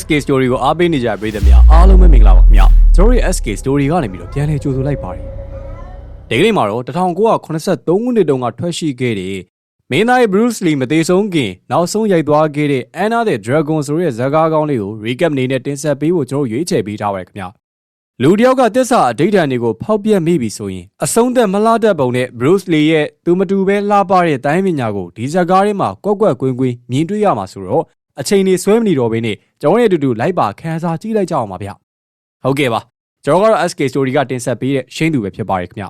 SK Story ကိုအားပေးနေကြတဲ့ပရိသတ်များအားလုံးပဲမင်္ဂလာပါခင်ဗျာကျွန်တော်တို့ရဲ့ SK Story ကနေပြီးတော့ပြန်လည်ကြိုဆိုလိုက်ပါတယ်ဒီကနေ့မှာတော့1983ခုနှစ်တုန်းကထွက်ရှိခဲ့တဲ့မင်းသားရဲ့ Bruce Lee မသေးဆုံးခင်နောက်ဆုံးရိုက်သွားခဲ့တဲ့ Anna the Dragon ဆိုတဲ့ဇာတ်ကားကောင်းလေးကို recap အနေနဲ့တင်ဆက်ပေးဖို့ကျွန်တော်ရွေးချယ်ပေးထားပါတယ်ခင်ဗျာလူတယောက်ကတစ္ဆာအဋိဌာန်တွေကိုဖောက်ပြက်မိပြီဆိုရင်အဆုံးသက်မလားတတ်ပုံနဲ့ Bruce Lee ရဲ့သူမတူပဲလှပတဲ့တိုင်းပညာကိုဒီဇာတ်ကားထဲမှာကွက်ကွက်ကွင်းကွင်းမြင်တွေ့ရမှာဆိုတော့အချိန်နေဆွဲမနေတော့ဘဲနဲ့ ကျွန်တော်ရဲ့အတူတူလိုက်ပါခန်းစားကြည့်လိုက်ကြအောင်ပါဗျဟုတ်ကဲ့ပါကျွန်တော်ကတော့ SK Story ကတင်ဆက်ပေးတဲ့ရှင်းသူပဲဖြစ်ပါတယ်ခင်ဗျ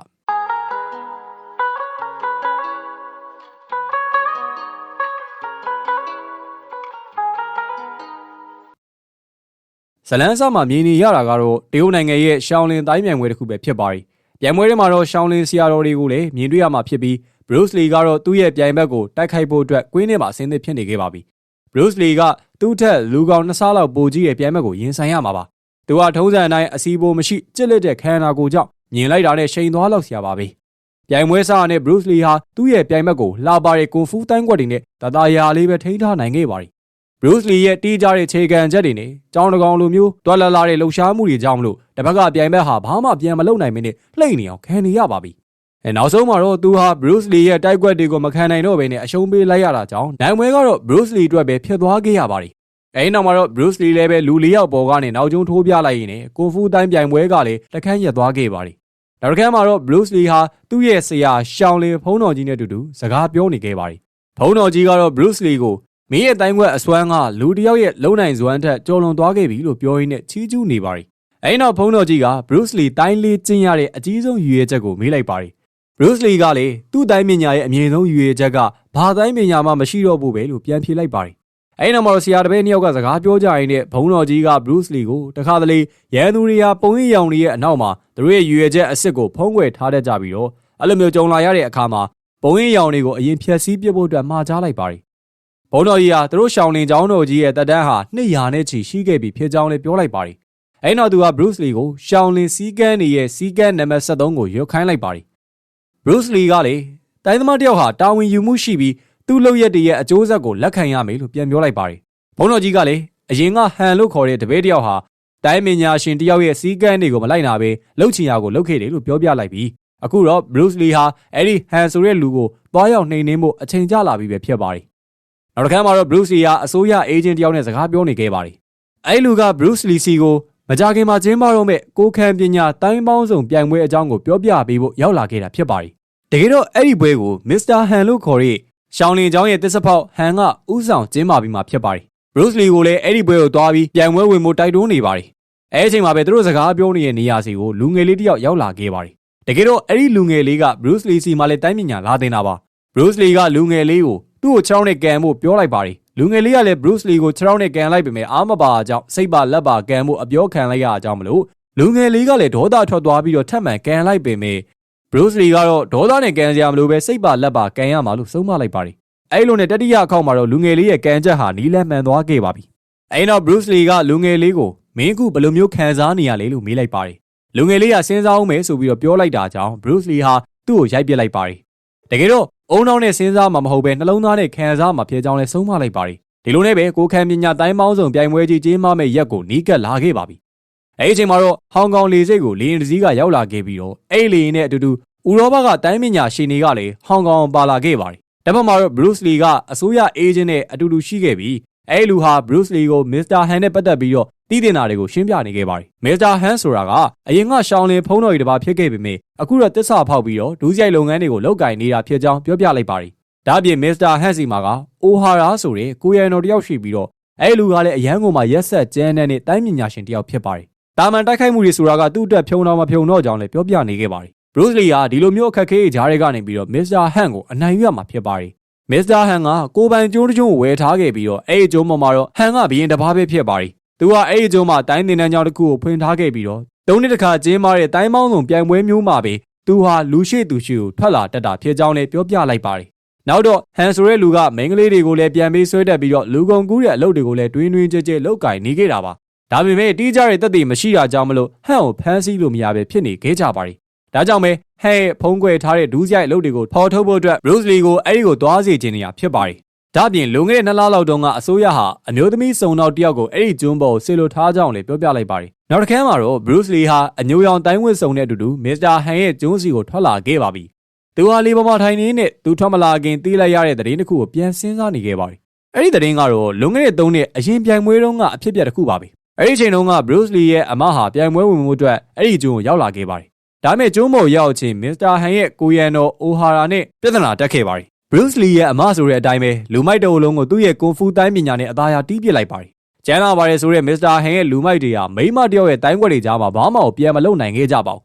ဇလန်းဆာမှာမြင်နေရတာကတော့တရုတ်နိုင်ငံရဲ့ရှောင်းလင်တိုင်းမြိုင်ပွဲတစ်ခုပဲဖြစ်ပါတယ်။ပြိုင်ပွဲထဲမှာတော့ရှောင်းလင်ဆရာတော်တွေကိုလည်းမြင်တွေ့ရမှာဖြစ်ပြီး Bruce Lee ကတော့သူ့ရဲ့ပြိုင်ဘက်ကိုတိုက်ခိုက်ဖို့အတွက်ကွင်းထဲမှာအဆင်းသင့်ဖြစ်နေခဲ့ပါပြီ။ Bruce Lee ကသူ့ထက်လူကောင်နှစ်ဆလောက်ပိုကြီးတဲ့ပြိုင်ဘက်ကိုရင်ဆိုင်ရမှာပါ။သူကထုံးစံအတိုင်းအစီအပိုမရှိကြစ်လက်တဲ့ခန္ဓာကိုယ်ကြောင့်မြင်လိုက်တာနဲ့ရှိန်သွားလောက်ဆရာပါပဲ။ပြိုင်ပွဲစားနဲ့ Bruce Lee ဟာသူ့ရဲ့ပြိုင်ဘက်ကိုလှပါတဲ့ကွန်ဖူးတိုင်းကွက်တွေနဲ့တသားရာလေးပဲထိန်းထားနိုင်ခဲ့ပါတယ်။ Bruce Lee ရဲ့တီးကြတဲ့ခြေကန်ချက်တွေနဲ့ကြောင်းတကောင်လိုမျိုးတွာလာလာတဲ့လှုပ်ရှားမှုတွေကြောင့်မလို့တစ်ဖက်ကပြိုင်ဘက်ဟာဘာမှပြန်မလုပ်နိုင်မင်းနဲ့လှိမ့်နေအောင်ခံနေရပါပြီ။ အဲနောက်ဆုံးမှာတော့သူဟာ Bruce Lee ရဲ့တိုက်ကွက်တွေကိုမခံနိုင်တော့ဘဲနဲ့အရှုံးပေးလိုက်ရတာကြောင့်နိုင်ပွဲကတော့ Bruce Lee အတွက်ပဲဖြစ်သွားခဲ့ရပါတယ်။အဲဒီနောက်မှာတော့ Bruce Lee လည်းပဲလူလေးယောက်ပေါ်ကနေနောက်ကျုံးထိုးပြလိုက်ရင်းနဲ့ကွန်ဖူးတိုင်းပြိုင်ပွဲကလည်းတခန်းရက်သွားခဲ့ပါတယ်။နောက်တစ်ခါမှာတော့ Bruce Lee ဟာသူ့ရဲ့ဆရာရှောင်းလင်ဖုံးတော်ကြီးနဲ့အတူတူစကားပြောနေခဲ့ပါတယ်။ဖုံးတော်ကြီးကတော့ Bruce Lee ကိုမင်းရဲ့တိုင်းခွက်အစွမ်းကလူတစ်ယောက်ရဲ့လုံနိုင်စွမ်းထက်ကျော်လွန်သွားခဲ့ပြီလို့ပြောရင်းနဲ့ချီးကျူးနေပါတယ်။အဲဒီနောက်ဖုံးတော်ကြီးက Bruce Lee တိုင်းလေးကျင့်ရတဲ့အကြီးဆုံးရည်ရွယ်ချက်ကိုမေးလိုက်ပါတယ်။ Bruce Lee ကလေသူ့တိုင်းပညာရဲ့အမြင့်ဆုံးရည်ရွယ်ချက်ကဘာတိုင်းပညာမှမရှိတော့ဘူးပဲလို့ပြန်ဖြေလိုက်ပါတယ်။အဲဒီနောက်မှာတော့ဆရာတပည့်နှစ်ယောက်ကစကားပြောကြရင်းနဲ့ဘုံတော်ကြီးက Bruce Lee ကိုတခါတလေရန်သူတွေကပုံရိပ်ရောင်တွေရဲ့အနောက်မှာသူတို့ရဲ့ရည်ရွယ်ချက်အစ်စ်ကိုဖုံးကွယ်ထားတတ်ကြပြီးတော့အဲ့လိုမျိုးကြုံလာရတဲ့အခါမှာပုံရိပ်ရောင်တွေကိုအရင်ဖြက်စီးပစ်ဖို့အတွက်မှာကြားလိုက်ပါတယ်။ဘုံတော်ကြီးဟာသူတို့ရှောင်းလင်ကျောင်းတော်ကြီးရဲ့တက်တန်းဟာ200နဲ့ချီရှိခဲ့ပြီဖြစ်ကြောင်းလည်းပြောလိုက်ပါတယ်။အဲဒီနောက်သူက Bruce Lee ကိုရှောင်းလင်စီးကန်းနေရဲ့စီးကန်းနံပါတ်73ကိုရွတ်ခိုင်းလိုက်ပါတယ်။ Bruce Lee ကလေတိုင်းသမားတယောက်ဟာတာဝန်ယူမှုရှိပြီးသူ့လုပ်ရက်တွေရဲ့အကျိုးဆက်ကိုလက်ခံရမယ်လို့ပြန်ပြောလိုက်ပါတယ်။ဘုံတော်ကြီးကလည်းအရင်ကဟန်လို့ခေါ်တဲ့တပည့်တယောက်ဟာတိုင်းပညာရှင်တယောက်ရဲ့စီးကန်းတွေကိုမလိုက်နာဘဲလှုပ်ချင်ရကိုလှုပ်ခဲ့တယ်လို့ပြောပြလိုက်ပြီးအခုတော့ Bruce Lee ဟာအဲ့ဒီဟန်ဆိုတဲ့လူကိုသွားရောက်နှိမ်နင်းဖို့အချိန်ကျလာပြီပဲဖြစ်ပါတယ်။နောက်တစ်ခါမှာတော့ Bruce Lee ဟာအစိုးရအေဂျင့်တယောက်နဲ့စကားပြောနေခဲ့ပါတယ်။အဲ့လူက Bruce Lee စီကို မကြခင်မှာကျင်းပတော့မဲ့ကိုခံပညာတိုင်းပေါင်းစုံပြိုင်ပွဲအကြောင်းကိုပြောပြပေးဖို့ရောက်လာခဲ့တာဖြစ်ပါတယ်။တကယ်တော့အဲ့ဒီပွဲကို Mr. Han လို့ခေါ်တဲ့ရှောင်းလင်ကျောင်းရဲ့တစ်စဖောက်ဟန်ကဥဆောင်ကျင်းပပြီးမှဖြစ်ပါတယ်။ Bruce Lee ကိုလည်းအဲ့ဒီပွဲကိုသွားပြီးပြိုင်ပွဲဝင်ဖို့တိုက်တွန်းနေပါတယ်။အဲအချိန်မှာပဲသူတို့စကားပြောနေတဲ့နေရာစီကိုလူငယ်လေးတစ်ယောက်ရောက်လာခဲ့ပါတယ်။တကယ်တော့အဲ့ဒီလူငယ်လေးက Bruce Lee စီမှာလည်းတိုင်းပညာလာတင်တာပါ။ Bruce Lee ကလူငယ်လေးကိုသူ့ကိုခြေထောက်နဲ့ကန်ဖို့ပြောလိုက်ပါတယ်။ လူငယ်လေးကလည်း Bruce Lee ကိုခြေထောက်နဲ့ကန်လိုက်ပေမဲ့အားမပါအကြောင်းစိတ်ပါလက်ပါကန်ဖို့အပြောခံလိုက်ရအကြောင်းမလို့လူငယ်လေးကလည်းဒေါသထွက်သွားပြီးတော့ထပ်မံကန်လိုက်ပေမဲ့ Bruce Lee ကတော့ဒေါသနဲ့ကန်စရာမလိုပဲစိတ်ပါလက်ပါကန်ရမှာလို့ဆုံးမလိုက်ပါတယ်။အဲ့လိုနဲ့တတိယအခေါက်မှာတော့လူငယ်လေးရဲ့ကန်ချက်ဟာနီးလန်းမှန်သွားခဲ့ပါပြီ။အဲ့နောက် Bruce Lee ကလူငယ်လေးကိုမင်းခုဘယ်လိုမျိုးခံစားနေရလဲလို့မေးလိုက်ပါတယ်။လူငယ်လေးကစဉ်းစားအောင်မယ်ဆိုပြီးတော့ပြောလိုက်တာကြောင့် Bruce Lee ဟာသူ့ကိုရိုက်ပစ်လိုက်ပါတယ်။ တကယ်တော့အုံနောက်နဲ့စဉ်းစားမှာမဟုတ်ပဲနှလုံးသားနဲ့ခံစားမှာဖြစ်ကြောင်းလည်းဆုံးမလိုက်ပါတယ်။ဒီလိုနဲ့ပဲကိုခံပညာတိုင်းပေါင်းစုံပြိုင်ပွဲကြီးကျင်းပမဲ့ရက်ကိုနီးကပ်လာခဲ့ပါပြီ။အဲဒီအချိန်မှာတော့ဟောင်ကောင်လေဆိပ်ကိုလေရင်တစည်းကရောက်လာခဲ့ပြီးတော့အဲ့လေရင်နဲ့အတူတူဥရောပကတိုင်းပညာရှင်တွေကလည်းဟောင်ကောင်ပါလာခဲ့ပါတယ်။ဒါမှမဟုတ် Bruce Lee ကအစိုးရအေဂျင့်နဲ့အတူတူရှိခဲ့ပြီး အဲ့လူဟာ Bruce Lee ကို Mr. Han နဲ့ပတ်သက်ပြီးတော့တည်တင်တာတွေကိုရှင်းပြနေခဲ့ပါတယ်။ Mr. Han ဆိုတာကအရင်ကရှောင်းလင်ဖုံးတော်ကြီးတစ်ပါးဖြစ်ခဲ့ပေမဲ့အခုတော့တစ္ဆာဖောက်ပြီးတော့ဒူးဆိုင်လုပ်ငန်းတွေကိုလုပ်ကင်နေတာဖြစ်ကြောင်းပြောပြလိုက်ပါတယ်။ဒါ့အပြင် Mr. Han စီမှာကအိုဟာရာဆိုတဲ့ကိုရန်တော်တယောက်ရှိပြီးတော့အဲ့လူကလည်းအရန်ကိုမှရက်ဆက်ကျန်းတဲ့နဲ့တိုင်းပညာရှင်တယောက်ဖြစ်ပါတယ်။တာမန်တိုက်ခိုက်မှုတွေဆိုတာကသူ့အတွက်ဖြုံတော့မဖြုံတော့ကြောင်းလည်းပြောပြနေခဲ့ပါတယ်။ Bruce Lee ဟာဒီလိုမျိုးအခက်အခဲကြားတွေကနေပြီးတော့ Mr. Han ကိုအနိုင်ယူရမှာဖြစ်ပါတယ်။ Mr. Han ကကိုပိုင်ကျိုးတကျိုးကိုဝယ်ထားခဲ့ပြီးတော့အဲ့ဒီကျိုးပေါ်မှာတော့ Han ကဘရင်တစ်ပါးပဲဖြစ်ပါတယ်။သူကအဲ့ဒီကျိုးမှာတိုင်းတင်တန်းကြောင်းတစ်ခုကိုဖွင့်ထားခဲ့ပြီးတော့သုံးနှစ်တခါကျင်းပတဲ့တိုင်းပေါင်းစုံပြိုင်ပွဲမျိုးမှာပဲသူဟာလူရှိသူရှိကိုထွက်လာတတ်တာဖြစ်ကြောင်းလည်းပြောပြလိုက်ပါတယ်။နောက်တော့ဟန်ဆိုတဲ့လူကမိန်းကလေးတွေကိုလည်းပြန်ပေးဆွဲတက်ပြီးတော့လူကုန်ကူးတဲ့အလုပ်တွေကိုလည်းတွင်းတွင်းကြဲကြဲလောက်ကင်နေခဲ့တာပါ။ဒါပေမဲ့တီးကြတဲ့တက်တွေမရှိတာကြောင့်မလို့ဟန်ကိုဖမ်းဆီးလို့မရပဲဖြစ်နေခဲ့ကြပါတယ်။ ဒါကြောင့်ပဲဟန်ရဲ့ဖုံးကွယ်ထားတဲ့ဒူးဆိုင်အလုပ်တွေကိုဖော်ထုတ်ဖို့အတွက် Bruce Lee ကိုအဲ့ဒီကိုသွားစေခြင်းနေရဖြစ်ပါတယ်ဒါ့အပြင်လွန်ခဲ့တဲ့နှစ်လလောက်တုန်းကအစိုးရဟာအမျိုးသမီးစုံနောက်တစ်ယောက်ကိုအဲ့ဒီကျွန်းပေါ်ကိုဆေလိုထားကြောင်းလည်းပြောပြလိုက်ပါတယ်။နောက်တစ်ခါမှာတော့ Bruce Lee ဟာအညိုရောင်တိုင်းဝစ်စုံတဲ့အတူတူ Mr. Han ရဲ့ကျွန်းစီကိုထွက်လာခဲ့ပါပြီ။သူဟာလေပေါ်မှာထိုင်နေနဲ့သူထွက်မလာခင်တီးလိုက်ရတဲ့သတင်းတစ်ခုကိုပြန်စဉ်းစားနေခဲ့ပါတယ်။အဲ့ဒီသတင်းကတော့လွန်ခဲ့တဲ့၃နှစ်အရင်ပြိုင်ပွဲတုန်းကအဖြစ်အပျက်တစ်ခုပါပဲ။အဲ့ဒီအချိန်တုန်းက Bruce Lee ရဲ့အမဟာပြိုင်ပွဲဝင်မှုအတွက်အဲ့ဒီကျွန်းကိုရောက်လာခဲ့ပါတယ်။ ဒါပေမဲ့ကျွန်းပေါ်ရောက်ချင်း Mr. Han ရဲ့ကိုရန်တော်အိုဟာရာနဲ့ပြဿနာတက်ခဲ့ပါတယ်။ Bruce Lee ရဲ့အမဆိုတဲ့အတိုင်းပဲလူမိုက်တော်လုံးကိုသူ့ရဲ့ကွန်ဖူတိုင်းပညာနဲ့အသားအရတီးပစ်လိုက်ပါတယ်။ကျန်းလာပါတယ်ဆိုတဲ့ Mr. Han ရဲ့လူမိုက်တွေဟာမိမတယောက်ရဲ့တိုင်းွက်တွေကြားမှာဘာမှပြန်မလုပ်နိုင်ခဲ့ကြပါဘူး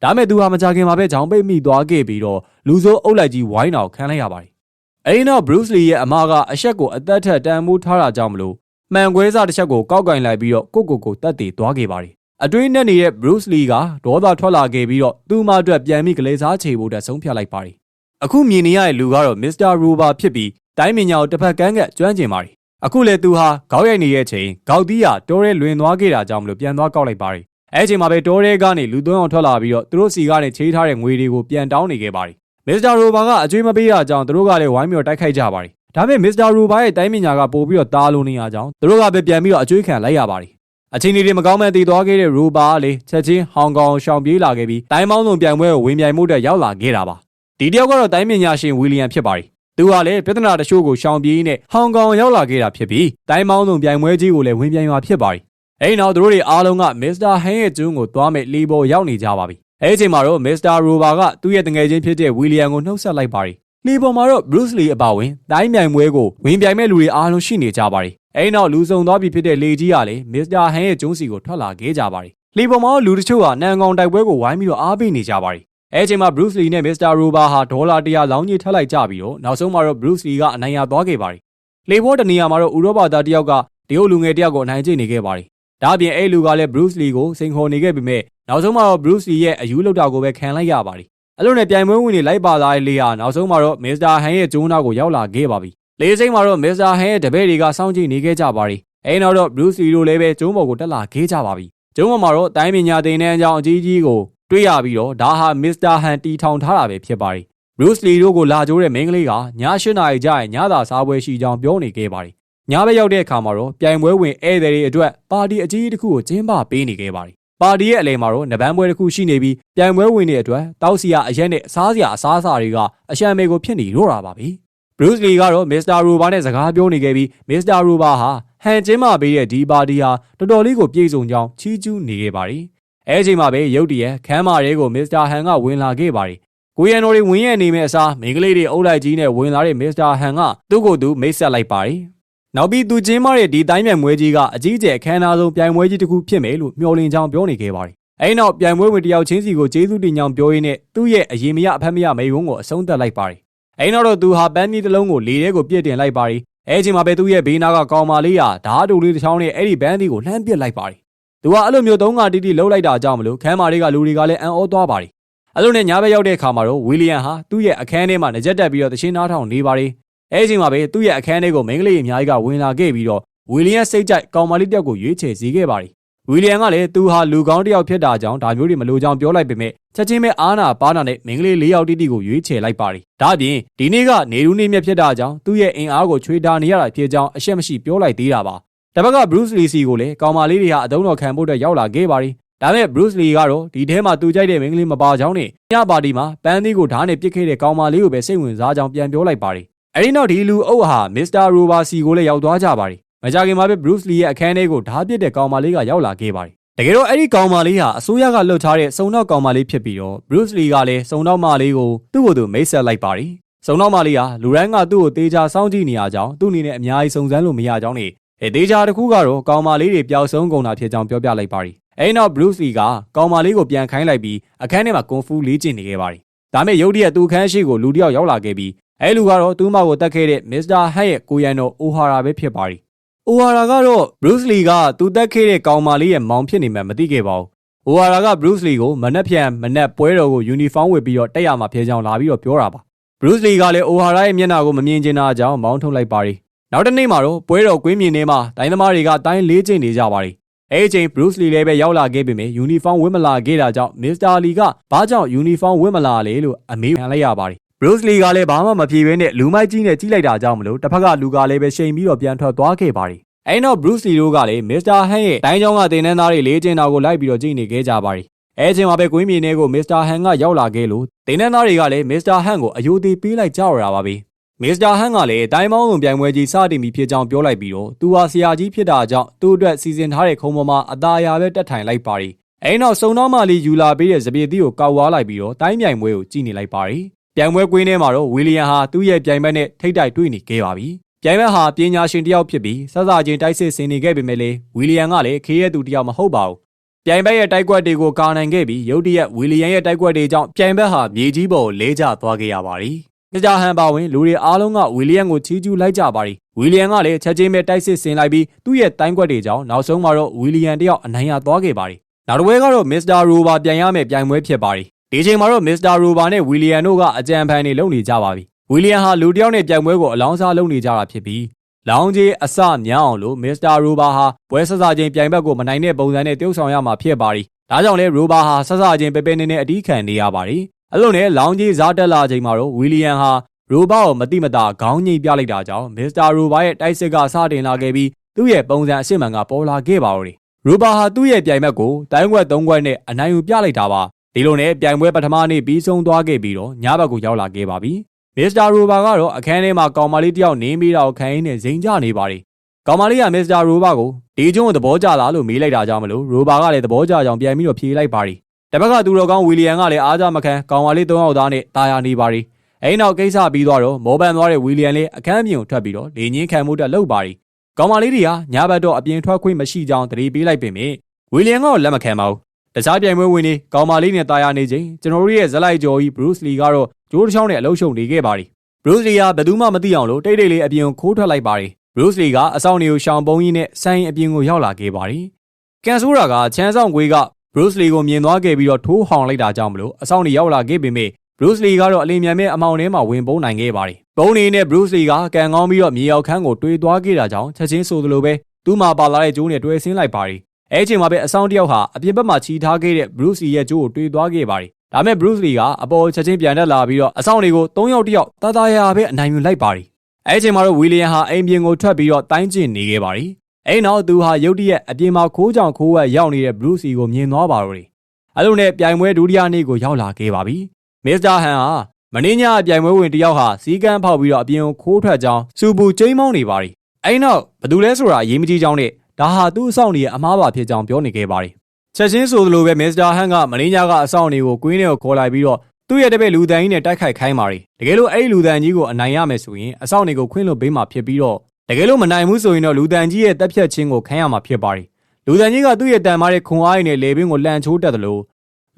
။ဒါမဲ့သူဟာမကြခင်မှာပဲဂျောင်းပိတ်မိသွားခဲ့ပြီးတော့လူစိုးအုပ်လိုက်ကြီးဝိုင်းတော်ခံလိုက်ရပါတယ်။အဲဒီနောက် Bruce Lee ရဲ့အမကအဆက်ကိုအသက်ထက်တန်မိုးထားတာကြောင့်မလို့မှန်ကွဲစားတစ်ချက်ကိုကောက်ကင်လိုက်ပြီးတော့ကိုကိုကိုတက်တည်သွားခဲ့ပါတယ်။ အတွင်းနဲ့နေတဲ့ Bruce Lee ကဒေါသထွက်လာခဲ့ပြီးတော့သူ့မအတွက်ပြန်ပြီးကလေးစားချေဖို့တက်ဆုံးဖြတ်လိုက်ပါတယ်။အခုမြင်နေရတဲ့လူကတော့ Mr. Rober ဖြစ်ပြီးတိုင်းပညာကိုတစ်ဖက်ကမ်းကကျွမ်းကျင်ပါတယ်။အခုလေသူဟာခေါက်ရိုက်နေတဲ့အချိန်ခေါက်သီးဟာတိုးရဲလွင်သွားခဲ့တာကြောင့်မလို့ပြန်သွားကောက်လိုက်ပါတယ်။အဲအချိန်မှာပဲတိုးရဲကနေလူသွင်းအောင်ထွက်လာပြီးတော့သူတို့စီကနေချေးထားတဲ့ငွေတွေကိုပြန်တောင်းနေခဲ့ပါတယ်။ Mr. Rober ကအကျွေးမပေးတာကြောင့်သူတို့ကလည်းဝိုင်းပြီးတော့တိုက်ခိုက်ကြပါတယ်။ဒါပေမဲ့ Mr. Rober ရဲ့တိုင်းပညာကပို့ပြီးတော့တားလို့နေရကြောင်းသူတို့ကပဲပြန်ပြီးတော့အကျွေးခံလိုက်ရပါတယ်။ အချိန်တွေမကောင်းမဲ့တည်သွားခဲ့တဲ့ Rober ကလေချက်ချင်းဟောင်ကောင်ရှောင်ပြေးလာခဲ့ပြီးတိုင်းပေါင်းစုံပြိုင်ပွဲကိုဝင်ပြိုင်မှုအတွက်ရောက်လာခဲ့တာပါ။ဒီတယောက်ကတော့တိုင်းပညာရှင်ဝီလီယံဖြစ်ပါတယ်။သူကလည်းပြဿနာတချို့ကိုရှောင်ပြေးနဲ့ဟောင်ကောင်ရောက်လာခဲ့တာဖြစ်ပြီးတိုင်းပေါင်းစုံပြိုင်ပွဲကြီးကိုလည်းဝင်ပြိုင်မှာဖြစ်ပါတယ်။အဲဒီနောက်သူတို့တွေအားလုံးက Mr. Han ရဲ့ကျွန်းကိုသွားမဲ့လီဘော်ရောက်နေကြပါပြီ။အဲဒီအချိန်မှာတော့ Mr. Rober ကသူ့ရဲ့တငယ်ချင်းဖြစ်တဲ့ဝီလီယံကိုနှုတ်ဆက်လိုက်ပါတယ်။လီဘော်မှာတော့ Bruce Lee အပါဝင်တိုင်းပြိုင်ပွဲကိုဝင်ပြိုင်မဲ့လူတွေအားလုံးရှိနေကြပါတယ်။ အဲဒီနောက်လူစုံသွားပြီဖြစ်တဲ့လေကြီးကလည်း Mr. Han ရဲ့ကျွန်းစီကိုထွက်လာခဲ့ကြပါတယ်။လီဘော်မှာလူတချို့ကနန်ကောင်တိုက်ပွဲကိုဝိုင်းပြီးတော့အားပေးနေကြပါတယ်။အဲအချိန်မှာ Bruce Lee နဲ့ Mr. Rober ဟာဒေါ်လာ100လောင်းကြီးထပ်လိုက်ကြပြီးတော့နောက်ဆုံးမှာတော့ Bruce Lee ကအနိုင်ရသွားခဲ့ပါတယ်။လေဘောတနေရာမှာတော့ဥရောပသားတယောက်ကတရုတ်လူငယ်တယောက်ကိုအနိုင်ကျင့်နေခဲ့ပါတယ်။ဒါအပြင်အဲ့လူကလည်း Bruce Lee ကိုစိန်ခေါ်နေခဲ့ပေမဲ့နောက်ဆုံးမှာတော့ Bruce Lee ရဲ့အယူလောက်တာကိုပဲခံလိုက်ရပါတယ်။အဲ့လိုနဲ့ပြိုင်ပွဲဝင်နေလိုက်ပါလာတဲ့လေဟာနောက်ဆုံးမှာတော့ Mr. Han ရဲ့ဂျုံနာကိုရောက်လာခဲ့ပါပြီ။ လေစိမ့်မှာတော့ Mr. Han ရဲ့တပည့်တွေကစောင့်ကြည့်နေခဲ့ကြပါတယ်။အဲ့နောက်တော့ Bruce Lee တို့လည်းပဲဂျုံပေါ်ကိုတက်လာခဲ့ကြပါပြီ။ဂျုံပေါ်မှာတော့တိုင်းပညာသင်တန်းအကြောင်းအကြီးကြီးကိုတွေ့ရပြီးတော့ဒါဟာ Mr. Han တီထောင်ထားတာပဲဖြစ်ပါတယ်။ Bruce Lee တို့ကိုလာကြိုးတဲ့မိန်းကလေးကည၈နာရီကျရင်ညသာစားပွဲရှိကြောင်းပြောနေခဲ့ပါတယ်။ညဘက်ရောက်တဲ့အခါမှာတော့ပြိုင်ပွဲဝင်ဧည့်သည်တွေအတွက်ပါတီအကြီးကြီးတစ်ခုကိုကျင်းပပေးနေခဲ့ပါတယ်။ပါတီရဲ့အလဲမှာတော့နဗန်းပွဲတစ်ခုရှိနေပြီးပြိုင်ပွဲဝင်တွေအတွက်တောက်စီယာအရက်နဲ့အစားစရာအစားအစာတွေကအရှံမေကိုဖြစ်နေတော့တာပါပဲ။ Bruce Lee ကတော့ Mr. Rober နဲ့စကားပြောနေခဲ့ပြီး Mr. Rober ဟာဟန်ကျင်းမပေးတဲ့ဒီပါတီဟာတော်တော်လေးကိုပြည့်စုံကြောင်းချီးကျူးနေခဲ့ပါတယ်။အဲအချိန်မှာပဲရုတ်တရက်ခမ်းမာတွေကို Mr. Han ကဝင်လာခဲ့ပါတယ်။ကိုရန်တော်တွေဝင်ရနေမဲ့အစားမိန်းကလေးတွေအုပ်လိုက်ကြီးနဲ့ဝင်လာတဲ့ Mr. Han ကသူ့ကိုယ်သူမိတ်ဆက်လိုက်ပါတယ်။နောက်ပြီးသူကျင်းမတဲ့ဒီတိုင်းပြိုင်ပွဲကြီးကအကြီးကျယ်အခမ်းအနားဆုံးပြိုင်ပွဲကြီးတစ်ခုဖြစ်မယ်လို့မျှော်လင့်ကြောင်းပြောနေခဲ့ပါတယ်။အဲဒီနောက်ပြိုင်ပွဲဝင်တယောက်ချင်းစီကိုကျေးဇူးတင်ကြောင်းပြောရင်းနဲ့သူ့ရဲ့အရင်မရအဖက်မရမိန်ဝန်းကိုအဆုံးသတ်လိုက်ပါတယ်။ အဲဒီနောက်တော့သူဟာပန်းမီတစ်လုံးကိုလေထဲကိုပြစ်တင်လိုက်ပါတယ်။အဲအချိန်မှာပဲသူ့ရဲ့ဘေးနားကကောင်မလေးဟာဓာတ်တူလေးတစ်ချောင်းနဲ့အဲ့ဒီဘန်းဒီကိုလှမ်းပစ်လိုက်ပါတယ်။သူကအဲ့လိုမျိုးသုံးကတီးတီးလှုပ်လိုက်တာကြောင့်မလို့ခန်းမာတွေကလူတွေကလည်းအံ့ဩသွားပါတယ်။အဲ့လိုနဲ့ညဘက်ရောက်တဲ့အခါမှာတော့ဝီလီယံဟာသူ့ရဲ့အခန်းထဲမှာငကြက်တက်ပြီးတော့တခြင်းနားထောင်နေပါတယ်။အဲအချိန်မှာပဲသူ့ရဲ့အခန်းထဲကိုမိန်းကလေးအများကြီးကဝင်လာခဲ့ပြီးတော့ဝီလီယံစိတ်ကြိုက်ကောင်မလေးတယောက်ကိုရွေးချယ်စီခဲ့ပါတယ်။ ဝီလီယံကလည်းသူဟာလူကောင်းတစ်ယောက်ဖြစ်တာကြောင့်ဒါမျိုးတွေမလိုကြောင်းပြောလိုက်ပေမဲ့ချက်ချင်းပဲအာနာပါနာနဲ့မိန်းကလေး၄ယောက်တိတိကိုရွေးချယ်လိုက်ပါတယ်။ဒါအပြင်ဒီနေ့ကနေရူးနေမြက်ဖြစ်တာကြောင့်သူ့ရဲ့အင်အားကိုချွေတာနေရတာဖြစ်ကြောင်းအရှက်မရှိပြောလိုက်သေးတာပါ။တပတ်က Bruce Lee စီကိုလည်းကောင်မလေးတွေဟာအတုံးတော်ခံဖို့အတွက်ရောက်လာခဲ့ပါတယ်။ဒါပေမဲ့ Bruce Lee ကတော့ဒီထဲမှာသူကြိုက်တဲ့မိန်းကလေးမပါကြောင်းနဲ့ညပါတီမှာပန်းသီးကိုဓာတ်နဲ့ပစ်ခဲ့တဲ့ကောင်မလေးကိုပဲစိတ်ဝင်စားကြောင်းပြန်ပြောလိုက်ပါတယ်။အဲဒီနောက်ဒီလူအုပ်ဟာ Mr. Rober စီကိုလည်းရောက်သွားကြပါတယ်။ မကြခင်မှာပဲ Bruce Lee ရဲ့အခန်းထဲကိုဓာတ်ပစ်တဲ့ကောင်မလေးကရောက်လာခဲ့ပါတယ်။တကယ်တော့အဲ့ဒီကောင်မလေးဟာအစိုးရကလှုပ်ထားတဲ့စုံတော့ကောင်မလေးဖြစ်ပြီးတော့ Bruce Lee ကလည်းစုံတော့မလေးကိုသူ့ကိုယ်သူမိတ်ဆက်လိုက်ပါတယ်။စုံတော့မလေးဟာလူရန်ကသူ့ကိုတေချာစောင့်ကြည့်နေရကြောင်းသူ့အနေနဲ့အများကြီးစုံစမ်းလို့မရကြောင်းနဲ့အဲတေချာတစ်ခုကတော့ကောင်မလေးတွေပျောက်ဆုံးကုန်တာဖြစ်ကြောင်းပြောပြလိုက်ပါတယ်။အဲဒီနောက် Bruce Lee ကကောင်မလေးကိုပြန်ခိုင်းလိုက်ပြီးအခန်းထဲမှာကွန်ဖူးလေ့ကျင့်နေခဲ့ပါတယ်။ဒါမဲ့ရုတ်တရက်သူ့အခန်းရှိကိုလူတစ်ယောက်ရောက်လာခဲ့ပြီးအဲလူကတော့သူ့မကိုတတ်ခဲ့တဲ့ Mr. Hat ရဲ့ကိုရန်တော်အိုဟာရာပဲဖြစ်ပါတယ်။ အိုဟာရာကတော့ Bruce Lee ကသူတက်ခဲ့တဲ့ကောင်မလေးရဲ့မောင်ဖြစ်နေမှမသိခဲ့ပါဘူး။အိုဟာရာက Bruce Lee ကိုမနှက်ဖြန်မနှက်ပွဲတော်ကိုယူနီဖောင်းဝတ်ပြီးတော့တက်ရမှာဖြစ်ကြောင်းလာပြီးတော့ပြောတာပါ။ Bruce Lee ကလည်းအိုဟာရာရဲ့မျက်နှာကိုမမြင်ချင်တာကြောင့်မောင်းထုတ်လိုက်ပါတယ်။နောက်တစ်နေ့မှာတော့ပွဲတော်ကွင်းမြင်ထဲမှာတိုင်းသမားတွေကတိုင်းလေးကျိန်နေကြပါတယ်။အဲဒီအချိန် Bruce Lee လည်းပဲရောက်လာခဲ့ပေမဲ့ယူနီဖောင်းဝတ်မလာခဲ့တာကြောင့် Mr. Lee ကဘာကြောင့်ယူနီဖောင်းဝတ်မလာလဲလို့အမေးခံလိုက်ရပါတယ် Bruce Lee ကလည်းဘာမှမဖြေဘဲနဲ့လူမိုက်ကြီးနဲ့ကြီးလိုက်တာကြောင့်မလို့တစ်ဖက်ကလူကလည်းပဲရှိန်ပြီးတော့ပြန်ထွက်သွားခဲ့ပါတယ်။အဲဒီနောက် Bruce Lee တို့ကလည်း Mr. Han ရဲ့တိုင်းကျောင်းကတင်နန်းသားတွေလေးကျင်းတာကိုလိုက်ပြီးတော့ကြည့်နေခဲ့ကြပါတယ်။အဲအချိန်မှာပဲကွင်းမြေထဲကို Mr. Han ကရောက်လာခဲ့လို့တင်နန်းသားတွေကလည်း Mr. Han ကိုအယိုသေးပေးလိုက်ကြရတာပါပဲ။ Mr. Han ကလည်းတိုင်းပေါင်းစုံပြိုင်ပွဲကြီးစတင်ပြီးဖြစ်ကြောင်းပြောလိုက်ပြီးတော့သူဟာဆရာကြီးဖြစ်တာကြောင့်သူ့အတွက်စီစဉ်ထားတဲ့ခုံပေါ်မှာအသာအရာပဲတက်ထိုင်လိုက်ပါတယ်။အဲဒီနောက်စုံတော်မာလီယူလာပေးတဲ့စပစ်သီးကိုကောက်ဝါလိုက်ပြီးတော့တိုင်းပြိုင်ပွဲကိုကြည့်နေလိုက်ပါတယ်။ ပြိုင်ပွဲကွင်းထဲမှာတော့ဝီလီယံဟာသူ့ရဲ့ပြိုင်ဘက်နဲ့ထိတ်တိုက်တွေ့နေခဲ့ပါပြီ။ပြိုင်ဘက်ဟာပညာရှင်တစ်ယောက်ဖြစ်ပြီးစစချင်းတိုက်စစ်ဆင်နေခဲ့ပေမဲ့လေဝီလီယံကလည်းခေးရဲသူတစ်ယောက်မဟုတ်ပါဘူး။ပြိုင်ဘက်ရဲ့တိုက်ကွက်တွေကိုကာနိုင်ခဲ့ပြီးရုတ်တရက်ဝီလီယံရဲ့တိုက်ကွက်တွေကြောင့်ပြိုင်ဘက်ဟာမြေကြီးပေါ်ကိုလဲကျသွားခဲ့ရပါတယ်။မစ္စတာဟန်ပါဝင်လူတွေအားလုံးကဝီလီယံကိုချီးကျူးလိုက်ကြပါတယ်။ဝီလီယံကလည်းချက်ချင်းပဲတိုက်စစ်ဆင်လိုက်ပြီးသူ့ရဲ့တိုင်းကွက်တွေကြောင့်နောက်ဆုံးမှာတော့ဝီလီယံတယောက်အနိုင်ရသွားခဲ့ပါတယ်။နောက်တစ်ပွဲကတော့မစ္စတာရိုဘာပြန်ရမယ့်ပြိုင်ပွဲဖြစ်ပါတယ်။ ဒီချိန်မှာတော့မစ္စတာရိုဘာနဲ့ဝီလီယံတို့ကအကြံဖန်တွေလုပ်နေကြပါပြီ။ဝီလီယံဟာလူတစ်ယောက်နဲ့ပြိုင်ပွဲကိုအလောင်းစားလုပ်နေကြတာဖြစ်ပြီးလောင်းကြီးအစမြောင်းအောင်လို့မစ္စတာရိုဘာဟာပွဲဆဆချင်းပြိုင်ဘက်ကိုမနိုင်တဲ့ပုံစံနဲ့ပြုတ်ဆောင်ရမှာဖြစ်ပါတယ်။ဒါကြောင့်လဲရိုဘာဟာဆဆချင်းပေပေနေနေအတီးခံနေရပါတယ်။အဲ့လိုနဲ့လောင်းကြီးဇာတက်လာချိန်မှာတော့ဝီလီယံဟာရိုဘာကိုမတိမတာခေါင်းညိတ်ပြလိုက်တာကြောင့်မစ္စတာရိုဘာရဲ့တိုက်စစ်ကစတင်လာခဲ့ပြီးသူ့ရဲ့ပုံစံအစစ်မှန်ကပေါ်လာခဲ့ပါတော့တယ်။ရိုဘာဟာသူ့ရဲ့ပြိုင်ဘက်ကိုတိုင်းခွက်၃ခွက်နဲ့အနိုင်ယူပြလိုက်တာပါ။ ဒီလိုနဲ့ပြိုင်ပွဲပထမနေ့ပြီးဆုံးသွားခဲ့ပြီးတော့ညဘက်ကိုရောက်လာခဲ့ပါပြီ။မစ္စတာရိုဘာကတော့အခန်းထဲမှာကောင်မလေးတယောက်နေမိတာကိုခံရင်းနဲ့ဇိမ်ကြနေပါတယ်။ကောင်မလေးကမစ္စတာရိုဘာကိုဒီကျုံးကိုသဘောကျလားလို့မေးလိုက်တာကြောင့်မလို့ရိုဘာကလည်းသဘောကျကြောင်ပြန်ပြီးတော့ဖြေလိုက်ပါတယ်။တစ်ဘက်ကသူတော်ကောင်းဝီလီယံကလည်းအားကြမခံကောင်မလေး၃ယောက်သားနဲ့တာယာနေပါတယ်။အဲဒီနောက်ကိစ္စပြီးသွားတော့မောပန်သွားတဲ့ဝီလီယံလေးအခန်းပြင်ကိုထွက်ပြီးတော့လေညင်းခံမှုတက်လှုပ်ပါတယ်။ကောင်မလေးတွေကညဘက်တော့အပြင်ထွက်ခွင့်မရှိကြောင်းတတိပေးလိုက်ပေမဲ့ဝီလီယံကလက်မခံပါဘူး။ တခြားပြိုင်ပွဲဝင်နေကောင်မလေးနဲ့တာယာနေချိန်ကျွန်တော်တို့ရဲ့ဇလိုက်ကျော်ကြီးဘရူးစလီကတော့ဂျိုးတစ်ချောင်းနဲ့အလုံးရှုံနေခဲ့ပါတယ်။ဘရူးစလီကဘယ်သူမှမသိအောင်လို့တိတ်တိတ်လေးအပြင်ကိုခိုးထွက်လိုက်ပါတယ်။ဘရူးစလီကအဆောင်နေကိုရှောင်ပုံးကြီးနဲ့ဆိုင်အပြင်ကိုရောက်လာခဲ့ပါတယ်။ကန်ဆိုးရာကချမ်းဆောင်ခွေးကဘရူးစလီကိုမြင်သွားခဲ့ပြီးတော့ထိုးဟောင်လိုက်တာကြောင့်မလို့အဆောင်နေရောက်လာခဲ့ပေမဲ့ဘရူးစလီကတော့အလင်းမြန်မဲ့အမောင်ထဲမှာဝင်ပုန်းနိုင်ခဲ့ပါတယ်။ပုံနေနဲ့ဘရူးစလီကကန်ကောင်းပြီးတော့မြေရောက်ခန်းကိုတွေးသွားခဲ့တာကြောင့်ချက်ချင်းဆိုသလိုပဲသူ့မှာပါလာတဲ့ကျိုးနဲ့တွဲဆင်းလိုက်ပါတယ်။ အဲအချိန်မှာပဲအဆောင်တယောက်ဟာအပြင်ဘက်မှာခြီထားခဲ့တဲ့ဘရူးစလီရဲ့ကျိုးကိုတွေးသွားခဲ့ပါတယ်။ဒါမဲ့ဘရူးစလီကအပေါ်ချက်ချင်းပြန်တက်လာပြီးတော့အဆောင်တွေကို၃ယောက်တယောက်တာတာယာပဲအနိုင်ယူလိုက်ပါတယ်။အဲအချိန်မှာတော့ဝီလီယံဟာအိမ်ပြင်ကိုထွက်ပြီးတော့တိုင်းကျင်နေခဲ့ပါတယ်။အဲနောက်သူဟာရုတ်တရက်အပြင်မှာခိုးကြောင်ခိုးဝက်ရောက်နေတဲ့ဘရူးစီကိုမြင်သွားပါတော့တယ်။အဲလိုနဲ့ပြိုင်ပွဲဒုတိယနေ့ကိုရောက်လာခဲ့ပါပြီ။မစ္စတာဟန်ဟာမင်းညအပြိုင်ပွဲဝင်တယောက်ဟာစီကန်းဖောက်ပြီးတော့အပြင်ကိုခိုးထွက်ကြောင်းစူပူကျိမ်းမောင်းနေပါတယ်။အဲနောက်ဘသူလဲဆိုတာအရေးမကြီးကြောင်းနဲ့ ဒါဟာသူ့အဆောင်ကြီးရဲ့အမားပါဖြစ်ကြောင်းပြောနေခဲ့ပါတယ်။ချက်ချင်းဆိုသလိုပဲမစ္စတာဟန်ကမင်းညကအဆောင်တွေကိုကွင်းထဲကိုခေါ်လိုက်ပြီးတော့သူ့ရဲ့တပည့်လူတန်ကြီးနဲ့တိုက်ခိုက်ခိုင်းပါတယ်။တကယ်လို့အဲ့ဒီလူတန်ကြီးကိုအနိုင်ရမယ်ဆိုရင်အဆောင်တွေကိုခွင့်လွှတ်ပေးမှာဖြစ်ပြီးတော့တကယ်လို့မနိုင်ဘူးဆိုရင်တော့လူတန်ကြီးရဲ့တက်ဖြတ်ခြင်းကိုခံရမှာဖြစ်ပါတယ်။လူတန်ကြီးကသူ့ရဲ့တန်မားတဲ့ခွန်အားရည်နဲ့လေပင်ကိုလှန်ချိုးတက်တယ်လို့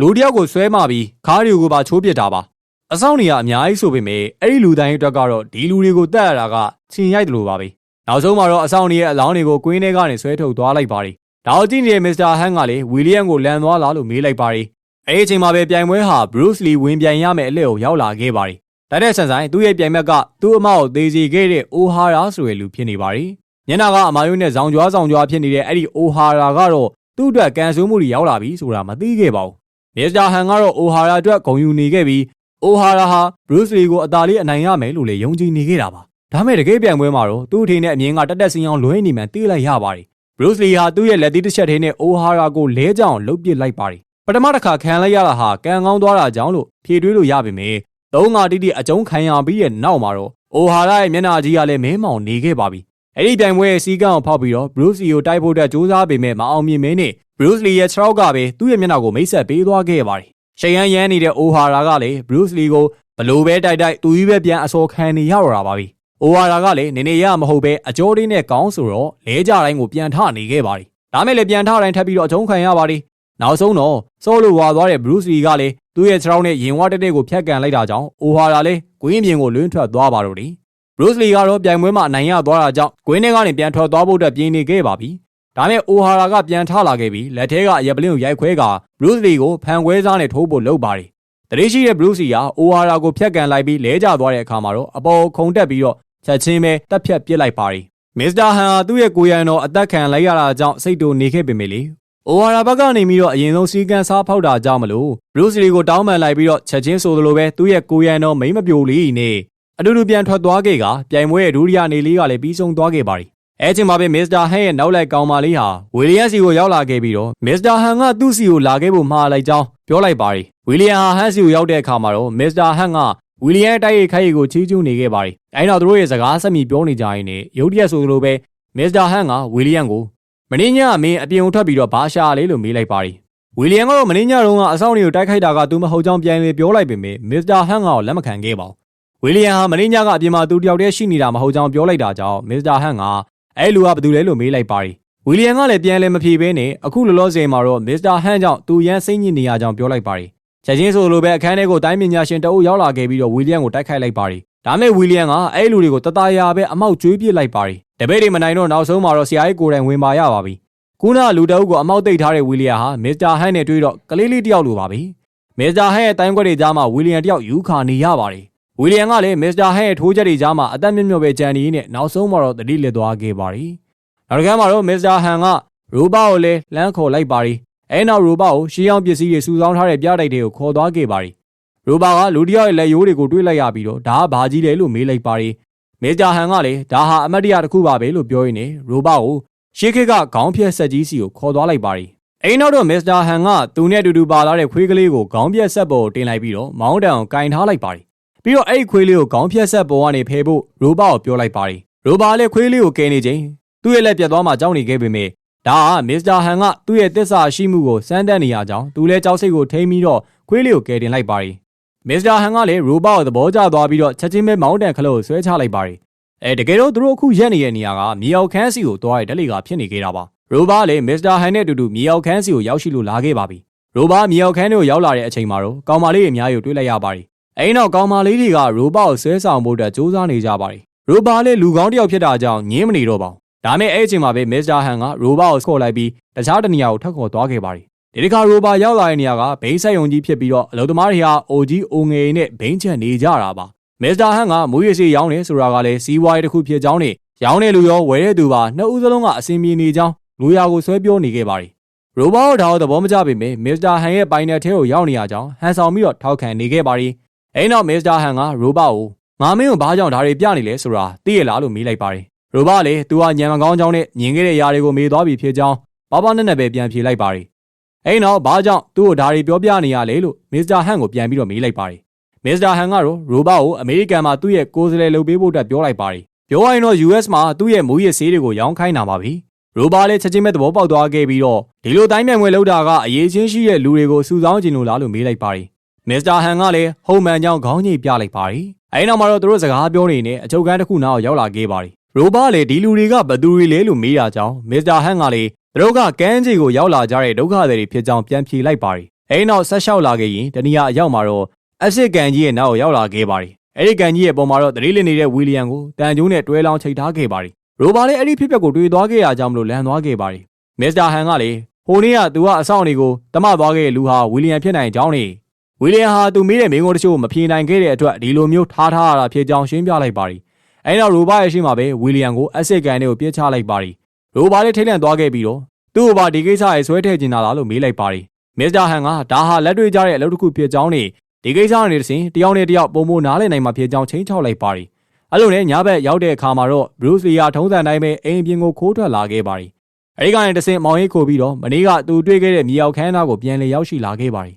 လူတယောက်ကိုဆွဲမှပြီးခါးတွေကိုပါချိုးပစ်တာပါ။အဆောင်တွေကအများကြီးဆိုပေမဲ့အဲ့ဒီလူတန်ကြီးအတွက်ကတော့ဒီလူတွေကိုတတ်ရတာကချင်းရိုက်တယ်လို့ပါပဲ။ နောက်ဆုံးမှာတော့အဆောင်တွေရဲ့အလောင်းတွေကိုကွင်းထဲကနေဆွဲထုတ်သွားလိုက်ပါတယ်။ဒါအကြည့်နေတဲ့မစ္စတာဟန်ကလည်းဝီလီယံကိုလန်သွားလားလို့မေးလိုက်ပါတယ်။အဲဒီအချိန်မှာပဲပြိုင်ပွဲဟာ Bruce Lee ဝင်ပြိုင်ရမယ့်အလှည့်ကိုရောက်လာခဲ့ပါတယ်။ဒါတဲ့ဆန်ဆိုင်သူ့ရဲ့ပြိုင်ဘက်ကသူ့အမကိုသေစီခဲ့တဲ့အိုဟာရာဆိုတဲ့လူဖြစ်နေပါတယ်။ညနာကအမာယုံနဲ့ဇောင်ကြွားဇောင်ကြွားဖြစ်နေတဲ့အဲ့ဒီအိုဟာရာကတော့သူ့အတွက်ကန်ဆိုးမှုတွေရောက်လာပြီဆိုတာမသိခဲ့ပါဘူး။မစ္စတာဟန်ကတော့အိုဟာရာအတွက်ဂုဏ်ယူနေခဲ့ပြီးအိုဟာရာဟာ Bruce Lee ကိုအသာလေးအနိုင်ရမယ်လို့လည်းယုံကြည်နေခဲ့တာပါ။ ဒါမဲ့တကယ်ပြိုင်ပွဲမှာတော့သူ့အထင်နဲ့အမြင်ကတက်တက်စင်အောင်လွဲနေမှန်သိလိုက်ရပါတယ်။ Bruce Lee ဟာသူ့ရဲ့လက်သီးတစ်ချက်ထဲနဲ့အိုဟာရာကိုလဲကြအောင်လှုပ်ပစ်လိုက်ပါတယ်။ပထမတစ်ခါခံလိုက်ရတာဟာကံကောင်းသွားတာကြောင့်လို့ဖြေတွေးလို့ရပါမယ်။သုံးငါတိတိအကျုံးခံရပြီးရဲ့နောက်မှာတော့အိုဟာရာရဲ့မျက်နှာကြီးကလည်းမဲမောင်နေခဲ့ပါပြီ။အဲ့ဒီပြိုင်ပွဲရဲ့စီးကန်းကိုဖောက်ပြီးတော့ Bruce Lee ကိုတိုက်ဖို့အတွက်ကြိုးစားပေမဲ့မအောင်မြင်မင်းနဲ့ Bruce Lee ရဲ့ခြေထောက်ကပဲသူ့ရဲ့မျက်နှာကိုမိတ်ဆက်ပေးသွားခဲ့ပါတယ်။ရှယန်ရမ်းနေတဲ့အိုဟာရာကလည်း Bruce Lee ကိုဘလို့ပဲတိုက်တိုက်သူကြီးပဲပြန်အစောခံနေရတော့တာပါပြီ။ အိုဟာရာကလည်းနေနေရမဟုတ်ပဲအကျော်လေးနဲ့ကောင်းဆိုတော့လဲကြတိုင်းကိုပြန်ထနေခဲ့ပါတယ်။ဒါမဲ့လည်းပြန်ထတိုင်းထပ်ပြီးတော့အကျုံးခံရပါတယ်။နောက်ဆုံးတော့စောလို့ဝါသွားတဲ့ Bruce Lee ကလည်းသူ့ရဲ့ခြေထောက်နဲ့ရင်ဝါတက်တဲ့ကိုဖျက်ကန်လိုက်တာကြောင့်အိုဟာရာလည်းကွင်းပြင်ကိုလွင့်ထွက်သွားပါတော့တယ်။ Bruce Lee ကတော့ပြိုင်ပွဲမှာအနိုင်ရသွားတာကြောင့်ကွင်းထဲကနေပြန်ထွက်သွားဖို့အတွက်ပြင်နေခဲ့ပါပြီ။ဒါမဲ့အိုဟာရာကပြန်ထလာခဲ့ပြီးလက်ထဲကအရက်ပလင်းကိုရိုက်ခွဲက Bruce Lee ကိုဖန်ခွဲစားနဲ့ထိုးဖို့လုပ်ပါတယ်။တရေရှိတဲ့ Bruce Lee ကအိုဟာရာကိုဖျက်ကန်လိုက်ပြီးလဲကျသွားတဲ့အခါမှာတော့အပေါ်ခုန်တက်ပြီးတော့ ချက်ချင်းပဲတက်ဖြတ်ပစ်လိုက်ပါတယ်။မစ္စတာဟန်ဟာသူ့ရဲ့ကိုရန်တော်အသက်ခံလိုက်ရတာကြောင့်စိတ်တူနေခဲ့ပေမဲ့လေအိုဝါရာဘက်ကနေပြီးတော့အရင်ဆုံးစီကန်းစားဖောက်တာကြောင့်မလို့ဘရူးစီလီကိုတောင်းပန်လိုက်ပြီးတော့ချက်ချင်းဆိုသလိုပဲသူ့ရဲ့ကိုရန်တော်မိမ့်မပြိုလေးနဲ့အတူတူပြန်ထွက်သွားခဲ့ကပြိုင်ပွဲရဲ့ဒုတိယနေလေးကလည်းပြီးဆုံးသွားခဲ့ပါပြီအဲချိန်မှာပဲမစ္စတာဟန်ရဲ့နောက်လိုက်ကောင်မလေးဟာဝီလီယံစီကိုရောက်လာခဲ့ပြီးတော့မစ္စတာဟန်ကသူ့စီကိုလာခဲ့ဖို့မှားလိုက်ကြောင်းပြောလိုက်ပါရီဝီလီယံဟာဟန်စီကိုရောက်တဲ့အခါမှာတော့မစ္စတာဟန်က ဝီလီယံတိုက်ရိုက်ခိုက်ရီကိုချီးကျူးနေခဲ့ပါရီအဲနောက်သူတို့ရဲ့စကားဆက်မိပြောနေကြရင်ねရုတ်တရက်ဆိုသလိုပဲမစ္စတာဟန်ကဝီလီယံကိုမင်းညမင်းအပြင်ကိုထွက်ပြီးတော့ဘာရှာလဲလို့မေးလိုက်ပါရီဝီလီယံကတော့မင်းညတုန်းကအဆောင်တွေကိုတိုက်ခိုက်တာကသူမဟုတ်ကြောင်းပြန်လေပြောလိုက်ပေမဲ့မစ္စတာဟန်ကတော့လက်မခံခဲ့ပါဘူးဝီလီယံဟာမင်းညကအပြင်မှာသူတယောက်တည်းရှိနေတာမဟုတ်ကြောင်းပြောလိုက်တာကြောင့်မစ္စတာဟန်ကအဲလူကဘာတူလဲလို့မေးလိုက်ပါရီဝီလီယံကလည်းပြန်လဲမဖြေဘဲနဲ့အခုလောလောဆယ်မှာတော့မစ္စတာဟန်ကြောင့်သူရန်စိတ်ညစ်နေရကြောင်းပြောလိုက်ပါရီ ချက်ချင်းဆိုလိုပဲအခန်းထဲကိုတိုင်းပညာရှင်တအုပ်ရောက်လာခဲ့ပြီးတော့ဝီလီယံကိုတိုက်ခိုက်လိုက်ပါရီဒါမဲ့ဝီလီယံကအဲလူတွေကိုတတရာပဲအမောက်ကျွေးပစ်လိုက်ပါရီတပည့်တွေမနိုင်တော့နောက်ဆုံးမှာတော့ဆရာကြီးကိုယ်တိုင်ဝင်ပါရပါပြီခုနလူတအုပ်ကိုအမောက်တိတ်ထားတဲ့ဝီလီယံဟာမစ္စတာဟန်နဲ့တွေ့တော့ကလေးလေးတယောက်လိုပါပဲမစ္စတာဟန်ရဲ့တိုင်းခွက်တွေကြားမှာဝီလီယံတယောက်ယူခါနေရပါတယ်ဝီလီယံကလည်းမစ္စတာဟန်ရဲ့ထိုးချက်တွေကြားမှာအသက်မြင့်မြတ်ပဲကြံနေနဲ့နောက်ဆုံးမှာတော့တတိလက်သွားခဲ့ပါတယ်နောက်တစ်ခါမှာတော့မစ္စတာဟန်ကရိုဘာကိုလည်းလမ်းခေါ်လိုက်ပါတယ် အဲနောက်ရိုဘာကိုရှီးအောင်ပစ္စည်းတွေစုဆောင်းထားတဲ့ပြတိုက်တွေကိုခေါ်သွားခဲ့ပါတယ်ရိုဘာကလူတယောက်ရဲ့လက်ရိုးတွေကိုတွေးလိုက်ရပြီးတော့ဒါကဘာကြီးလဲလို့မေးလိုက်ပါတယ်မေဂျာဟန်ကလည်းဒါဟာအမတ်တရတစ်ခုပါပဲလို့ပြောရင်းနဲ့ရိုဘာကိုရှေးခေတ်ကခေါင်းဖြက်ဆက်ကြီးစီကိုခေါ်သွားလိုက်ပါတယ်အိမ်နောက်တော့မစ္စတာဟန်ကသူနဲ့အတူတူပါလာတဲ့ခွေးကလေးကိုခေါင်းပြက်ဆက်ပေါ်တင်လိုက်ပြီးတော့မောင်းတံကိုကင်ထားလိုက်ပါတယ်ပြီးတော့အဲ့ဒီခွေးလေးကိုခေါင်းဖြက်ဆက်ပေါ်ကနေဖယ်ဖို့ရိုဘာကိုပြောလိုက်ပါတယ်ရိုဘာလည်းခွေးလေးကိုကဲနေချိန်သူ့ရဲ့လက်ပြတ်သွားမှကြောက်နေခဲ့ပေမဲ့ ဒါကမစ္စတာဟန်ကသူ့ရဲ့တစ္ဆာရှိမှုကိုစမ်းသပ်နေရကြောင်းသူလည်းကြောက်စိတ်ကိုထိန်းပြီးတော့ခွေးလေးကိုကယ်တင်လိုက်ပါတယ်မစ္စတာဟန်ကလည်းရိုဘာကိုသဘောကျသွားပြီးတော့ချက်ချင်းပဲမောင်းတန်ခလို့ဆွဲချလိုက်ပါတယ်အဲတကယ်တော့သူတို့အခုရက်နေတဲ့နေရာကမြေအောင်ခန်းစီကိုတွားရတဲ့ဓလေကဖြစ်နေကြတာပါရိုဘာလည်းမစ္စတာဟန်နဲ့အတူတူမြေအောင်ခန်းစီကိုရောက်ရှိလို့လာခဲ့ပါပြီရိုဘာမြေအောင်ခန်းတွေကိုရောက်လာတဲ့အချိန်မှာတော့ကောင်မလေးတွေအများကြီးတွေ့လိုက်ရပါတယ်အဲဒီနောက်ကောင်မလေးတွေကရိုဘာကိုဆွဲဆောင်ဖို့အတွက်စူးစမ်းနေကြပါတယ်ရိုဘာလည်းလူကောင်းတစ်ယောက်ဖြစ်တာကြောင့်ငင်းမနေတော့ပါဘူး ဒါမဲ့အဲ့အချိန်မှာပဲမစ္စတာဟန်ကရိုဘာကိုခေါ်လိုက်ပြီးတခြားတနေရာကိုထပ်ခေါ်သွားခဲ့ပါတယ်ဒီတစ်ခါရိုဘာရောက်လာတဲ့နေရာကဘိန်းဆက်ယုံကြီးဖြစ်ပြီးတော့အလုံသမားတွေဟာအိုကြီးအိုငယ်နဲ့ဘိန်းချက်နေကြတာပါမစ္စတာဟန်ကမူရစီရောင်းနေဆိုတာကလည်းစီးပွားရေးတစ်ခုဖြစ်ကြောင်းနဲ့ရောင်းတဲ့လူရောဝယ်တဲ့သူပါနှစ်ဦးစလုံးကအဆင်ပြေနေကြောင်းလူရာကိုဆွဲပြောနေခဲ့ပါတယ်ရိုဘာတို့ဒါတော့သဘောမကျပေမဲ့မစ္စတာဟန်ရဲ့ပိုင်နယ်ထဲကိုရောက်နေရကြောင်းဟန်ဆောင်ပြီးတော့ထောက်ခံနေခဲ့ပါတယ်အဲနောက်မစ္စတာဟန်ကရိုဘာကိုငါမင်းကိုဘာကြောင့်ဒါတွေပြနေလဲဆိုတာသိရလားလို့မေးလိုက်ပါတယ် ရိုဘာလေသူကညံမကောင်းကြောင်းနဲ့မြင်ခဲ့တဲ့ຢာတွေကိုမေးသွားပြီဖြစ်ကြောင်းဘာဘာနဲ့နဲ့ပဲပြန်ဖြေလိုက်ပါတယ်အဲနောက်ဘာကြောင့်သူ့ကိုဒါတွေပြောပြနေရလဲလို့မစ္စတာဟန်ကိုပြန်ပြီးတော့မေးလိုက်ပါတယ်မစ္စတာဟန်ကတော့ရိုဘာကိုအမေရိကန်မှာသူ့ရဲ့ကိုယ်စားလှယ်လုပ်ပေးဖို့အတွက်ပြောလိုက်ပါတယ်ပြောရရင်တော့ US မှာသူ့ရဲ့မူရစ်ဆေးတွေကိုရောင်းခိုင်းတာပါပြီရိုဘာလည်းချက်ချင်းပဲသဘောပေါက်သွားခဲ့ပြီးတော့ဒီလိုတိုင်းမြန်ဝင်လောက်တာကအရေးချင်းရှိတဲ့လူတွေကိုစုဆောင်းခြင်းလို့လားလို့မေးလိုက်ပါတယ်မစ္စတာဟန်ကလည်းဟုံမှန်ကြောင်းခေါင်းညိပြလိုက်ပါတယ်အဲဒီနောက်မှာတော့သူတို့စကားပြောနေနဲ့အချုပ်ကန်းတစ်ခုနောက်ရောက်လာခဲ့ပါတယ် ရိုဘာလည်းဒီလူတွေကဘသူတွေလဲလို့မေးတာကြောင့်မစ္စတာဟန်ကလည်းသူတို့ကကန်းကြီးကိုရောက်လာကြတဲ့ဒုက္ခတွေဖြစ်ကြောင်းပြန်ဖြေလိုက်ပါတယ်အဲဒီနောက်ဆက်လျှောက်လာခဲ့ရင်တနည်းအားအရောက်မှာတော့အက်စစ်ကန်ကြီးရဲ့နောက်ရောက်လာခဲ့ပါတယ်အဲဒီကန်ကြီးရဲ့ပုံမှာတော့တတိလနေတဲ့ဝီလီယံကိုတန်ကျိုးနဲ့တွဲလောင်းချိတ်ထားခဲ့ပါတယ်ရိုဘာလည်းအဲ့ဒီဖြစ်ပျက်ကိုတွေးသွားခဲ့ရကြောင်းမလို့လန်သွားခဲ့ပါတယ်မစ္စတာဟန်ကလည်းဟိုနေ့ကသူကအဆောင်တွေကိုတမသွားခဲ့တဲ့လူဟာဝီလီယံဖြစ်နိုင်ကြောင်းနေဝီလီယံဟာသူမေးတဲ့မိန်းကုန်းတချို့မဖြေနိုင်ခဲ့တဲ့အတွက်ဒီလိုမျိုးထားထားရတာဖြစ်ကြောင်းရှင်းပြလိုက်ပါတယ် အဲနောက်ရိုဘာရဲ့ရှိမှာပဲဝီလီယံကိုအက်စစ်ကန်တွေကိုပြစ်ချလိုက်ပါတယ်ရိုဘာလည်းထိတ်လန့်သွားခဲ့ပြီးတော့သူ့ဘာဒီကိစ္စရဲ့ဆွဲထည့်ကျင်တာလားလို့မေးလိုက်ပါတယ်မစ္စတာဟန်ကဒါဟာလက်တွေ့ကြတဲ့အလုပ်တစ်ခုဖြစ်ကြောင်းနဲ့ဒီကိစ္စနဲ့တစဉ်တယောက်နဲ့တယောက်ပုံမနားလည်နိုင်မှာဖြစ်ကြောင်းချင်းချောက်လိုက်ပါတယ်အဲ့လိုနဲ့ညဘက်ရောက်တဲ့အခါမှာတော့ဘရူးစီယာထုံးစံတိုင်းပဲအိမ်ပြင်ကိုခိုးထွက်လာခဲ့ပါတယ်အဲဒီကနေတစဉ်မောင်ရိပ်ခိုပြီးတော့မနေ့ကသူတွေ့ခဲ့တဲ့မြေအောင်ခန်းသားကိုပြန်လည်ရောက်ရှိလာခဲ့ပါတယ်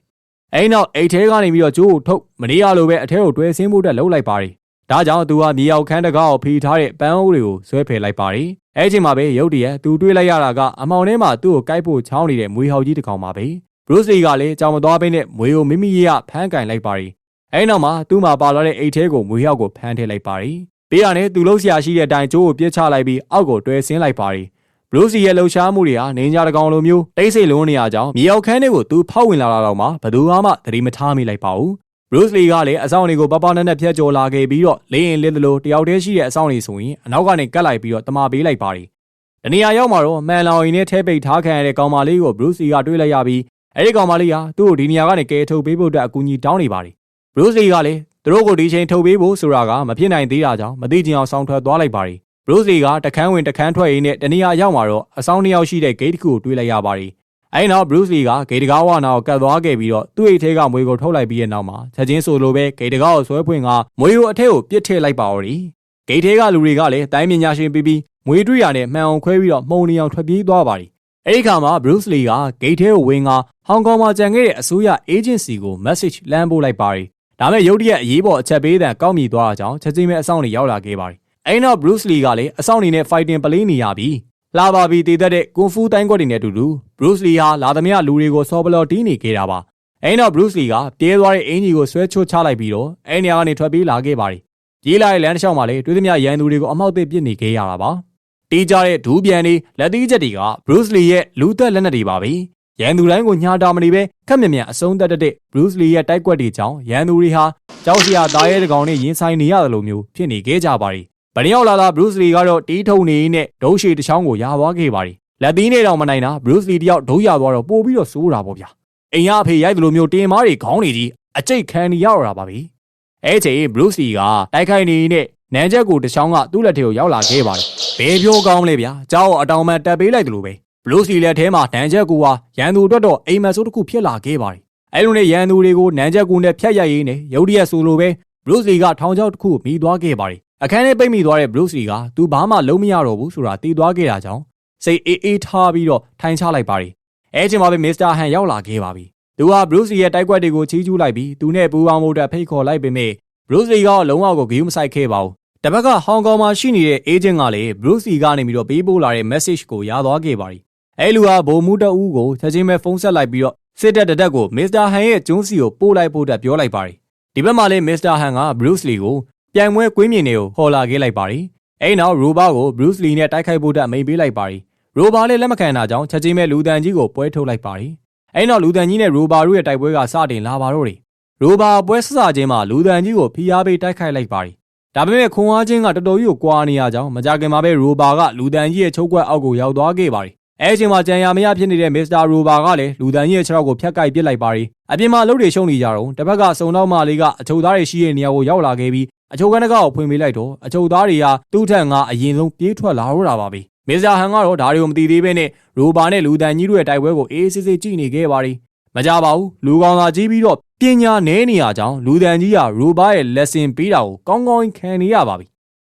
အဲဒီနောက်အိတ်ထဲကနေပြီးတော့ကျိုးကိုထုတ်မနေ့ကလိုပဲအထဲကိုတွဲဆင်းဖို့အတွက်လှုပ်လိုက်ပါတယ် ဒါကြောင့်သူကမြေအောင်ခန်းတကားကိုဖီထားတဲ့ပန်းအိုးတွေကိုဆွဲဖယ်လိုက်ပါတယ်အဲအချိန်မှာပဲရုတ်တရက်သူတွေ့လိုက်ရတာကအမောင်ထဲမှာသူ့ကိုကိုက်ဖို့ချောင်းနေတဲ့မွေဟောက်ကြီးတစ်ကောင်ပါပဲဘရုစ်လီကလည်းကြောင်မသွားဘဲနဲ့မွေကိုမိမိရဲ့ဖမ်းကင်လိုက်ပါတယ်အဲဒီနောက်မှာသူ့မှာပါလာတဲ့အိတ်ထဲကိုမွေဟောက်ကိုဖမ်းထည့်လိုက်ပါတယ်ပေးရနဲ့သူလှုပ်ရှားရှိတဲ့အတိုင်းကျိုးကိုပြစ်ချလိုက်ပြီးအောက်ကိုတွဲဆင်းလိုက်ပါတယ်ဘလူးစီရဲ့လှုပ်ရှားမှုတွေဟာနေကြတကောင်လိုမျိုးတိတ်ဆိတ်လုံးနေရကြောင်းမြေရောက်ခန်းတွေကိုသူဖောက်ဝင်လာတာတော့မှဘယ်သူမှသတိမထားမိလိုက်ပါဘူး ဘရုစ်လီကလည်းအဆောင်တွေကိုပပနဲ့နဲ့ဖျက်ကျော်လာခဲ့ပြီးတော့လင်းရင်လင်းသလိုတယောက်တည်းရှိတဲ့အဆောင်တွေဆိုရင်အနောက်ကနေကတ်လိုက်ပြီးတော့တမာပေးလိုက်ပါတယ်။တနေရာရောက်မှာတော့မန်လောင်ရင်နဲ့ထဲပိတ်ထားခံရတဲ့ကောင်မလေးကိုဘရုစ်လီကတွေးလိုက်ရပြီးအဲ့ဒီကောင်မလေးဟာသူ့ကိုဒီနေရာကနေကယ်ထုတ်ပေးဖို့အတွက်အကူအညီတောင်းနေပါတယ်။ဘရုစ်လီကလည်းသူတို့ကိုဒီချိန်ထုတ်ပေးဖို့ဆိုတာကမဖြစ်နိုင်သေးတာကြောင့်မသိချင်အောင်ဆောင်ထွက်သွားလိုက်ပါတယ်ဘရို့စ်လီကတခန်းဝင်တခန်းထွက်ရင်းနဲ့တနေရာရောက်မှာတော့အဆောင်နှစ်ယောက်ရှိတဲ့ဂိတ်တစ်ခုကိုတွေးလိုက်ရပါတယ် အဲဒီနောက် Bruce Lee ကဂေတကားဝနာကိုကတ်သွားခဲ့ပြီးတော့သူ့အိတ်ထဲကမွေကိုထုတ်လိုက်ပြီးတဲ့နောက်မှာချက်ချင်းဆိုလိုပဲဂေတကားကိုဆွဲဖွင့်ကမွေကိုအထက်ကိုပစ်ထည့်လိုက်ပါတော့တယ်။ဂေထဲကလူတွေကလည်းတိုင်းပညာရှင်ပြီးပြီးမွေတွေ့ရနဲ့မှန်အောင်ခွဲပြီးတော့မှုံနေအောင်ထွက်ပြေးသွားပါတယ်။အဲဒီခါမှာ Bruce Lee ကဂိတ်ထဲကိုဝင်ကဟောင်ကောင်မှာကြံခဲ့တဲ့အစိုးရ agency ကို message လမ်းပို့လိုက်ပါတယ်။ဒါမဲ့ရုတ်တရက်အရေးပေါ်အချက်ပေးတဲ့ကောက်မြည်သွားတာကြောင့်ချက်ချင်းပဲအဆောင်တွေရောက်လာခဲ့ပါတယ်။အဲဒီနောက် Bruce Lee ကလည်းအဆောင်နေနဲ့ fighting ပလေးနေရပြီး လာပါပြီတည်သက်တဲ့ကွန်ဖူးတိုင်းကွက်တွေနဲ့အတူတူ Bruce Lee ဟာလာသမျှလူတွေကိုဆော်ဘလော်တီးနေခဲ့တာပါ။အဲဒီနောက် Bruce Lee ကပြေးသွားတဲ့အင်ဂျီကိုဆွဲချိုးချလိုက်ပြီးတော့အဲဒီနေရာကနေထွက်ပြေးလာခဲ့ပါတယ်။ပြေးလာတဲ့လမ်းတစ်လျှောက်မှာလည်းတွေးသမျှရန်သူတွေကိုအမောက်သိပစ်နေခဲ့ရတာပါ။တီးကြတဲ့ဒူးပြန်တွေလက်သီးချက်တွေက Bruce Lee ရဲ့လူသက်လက်နက်တွေပါပဲ။ရန်သူတိုင်းကိုညာတာမနေပဲခက်မြမြအဆုံးသက်တဲ့ Bruce Lee ရဲ့တိုက်ကွက်တွေကြောင့်ရန်သူတွေဟာကြောက်စရာသားရဲတကောင်နဲ့ရင်ဆိုင်နေရတယ်လို့မျိုးဖြစ်နေခဲ့ကြပါတယ်။ ဗရင်းရောက်လာတာ Bruce Lee ကတော့တီးထုံနေနဲ့ဒုံးရှည်တစ်ချောင်းကိုရာသွားခဲ့ပါတယ်။လက်သီးနဲ့တောင်မနိုင်တာ Bruce Lee တယောက်ဒုံးရသွားတော့ပို့ပြီးတော့စိုးတာပေါ့ဗျာ။အိမ်ရအဖေရိုက်တယ်လို့မျိုးတင်မားတွေခေါင်းနေကြီးအကျိတ်ခံနေရတော့ပါပြီ။အဲချိန် Bruce Lee ကတိုက်ခိုက်နေနဲ့နန်းချက်ကိုတစ်ချောင်းကသူ့လက်ထဲကိုရောက်လာခဲ့ပါတယ်။ဘယ်ပြောကောင်းလဲဗျာ။ကြောက်အတောင်မှတက်ပေးလိုက်တယ်လို့ပဲ။ Bruce Lee လက်ထဲမှာနန်းချက်ကူဟာရန်သူအတွက်တော့အိမ်မက်ဆိုးတစ်ခုဖြစ်လာခဲ့ပါတယ်။အဲလိုနဲ့ရန်သူတွေကိုနန်းချက်ကူနဲ့ဖျက်ရိုက်ရင်းနဲ့ရုတ်တရက်ဆိုလိုပဲ Bruce Lee ကထောင်ချောက်တစ်ခုမိသွားခဲ့ပါတယ်။ အခန်းထဲပိတ်မိသွားတဲ့ Bruce Lee ကသူဘာမှလုံးမရတော့ဘူးဆိုတာသိသွားခဲ့တာကြောင့်စိတ်အေးအေးထားပြီးတော့ထိုင်ချလိုက်ပါတယ်။အဲချိန်မှာပဲ Mr. Han ရောက်လာခဲ့ပါပြီ။သူဟာ Bruce Lee ရဲ့တိုက်ကွက်တွေကိုချီးကျူးလိုက်ပြီးသူနဲ့ပူးပေါင်းဖို့အတွက်ဖိတ်ခေါ်လိုက်ပေမဲ့ Bruce Lee ကလုံးဝကိုဂရုမစိုက်ခဲ့ပါဘူး။တပတ်ကဟောင်ကောင်မှာရှိနေတဲ့ agent ကလည်း Bruce Lee ကနေပြီးတော့ပေးပို့လာတဲ့ message ကိုရသွားခဲ့ပါပြီ။အဲလူဟာဗိုလ်မှူးတအူးကိုချက်ချင်းပဲဖုန်းဆက်လိုက်ပြီးတော့စစ်တပ်တတက်ကို Mr. Han ရဲ့ကျုံးစီကိုပို့လိုက်ဖို့အတွက်ပြောလိုက်ပါတယ်။ဒီဘက်မှာလည်း Mr. Han က Bruce Lee ကို ပြိုင်ပွဲကွင်းမြင်တွေကိုခေါ်လာခဲ့လိုက်ပါတယ်။အဲဒီနောက် Roba ကို Bruce Lee နဲ့တိုက်ခိုက်ဖို့အတွက်မိန်ပေးလိုက်ပါတယ်။ Roba လည်းလက်မခံတာကြောင့်ချက်ချင်းပဲလူတန်ကြီးကိုပွဲထုတ်လိုက်ပါတယ်။အဲဒီနောက်လူတန်ကြီးနဲ့ Roba တို့ရဲ့တိုက်ပွဲကစတင်လာပါတော့တယ်။ Roba ပွဲဆဆချင်းမှာလူတန်ကြီးကိုဖိအားပေးတိုက်ခိုက်လိုက်ပါတယ်။ဒါပေမဲ့ခွန်အားချင်းကတော်တော်ကြီးကိုကွာနေရကြောင်းမကြခင်မှာပဲ Roba ကလူတန်ကြီးရဲ့ချုပ်ကွက်အောက်ကိုရောက်သွားခဲ့ပါတယ်။အဲအချိန်မှာကြံရမရဖြစ်နေတဲ့ Mr. Roba ကလည်းလူတန်ကြီးရဲ့ခြေထောက်ကိုဖျက်ကိုက်ပစ်လိုက်ပါတယ်။အပြင်မှာလှုပ်တွေရှုံနေကြတော့တစ်ဖက်ကစုံတော့မလေးကအချုပ်သားတွေရှိတဲ့နေရာကိုရောက်လာခဲ့ပြီး အချုပ်ကန်းတကောက်ကိုဖွင့်ပေးလိုက်တော့အချုပ်သားတွေကသူ့ထက်ငါအရင်ဆုံးပြေးထွက်လာတော့တာပါပဲမစ္စတာဟန်ကတော့ဒါတွေကိုမသိသေးဘဲနဲ့ရိုဘာနဲ့လူတန်ကြီးတို့ရဲ့တိုက်ပွဲကိုအေးအေးဆေးဆေးကြည့်နေခဲ့ပါရီမကြပါဘူးလူကောင်သာကြီးပြီးတော့ပညာနဲနေရကြောင်းလူတန်ကြီးကရိုဘာရဲ့ lesson ပေးတာကိုကောင်းကောင်းခံနေရပါပြီ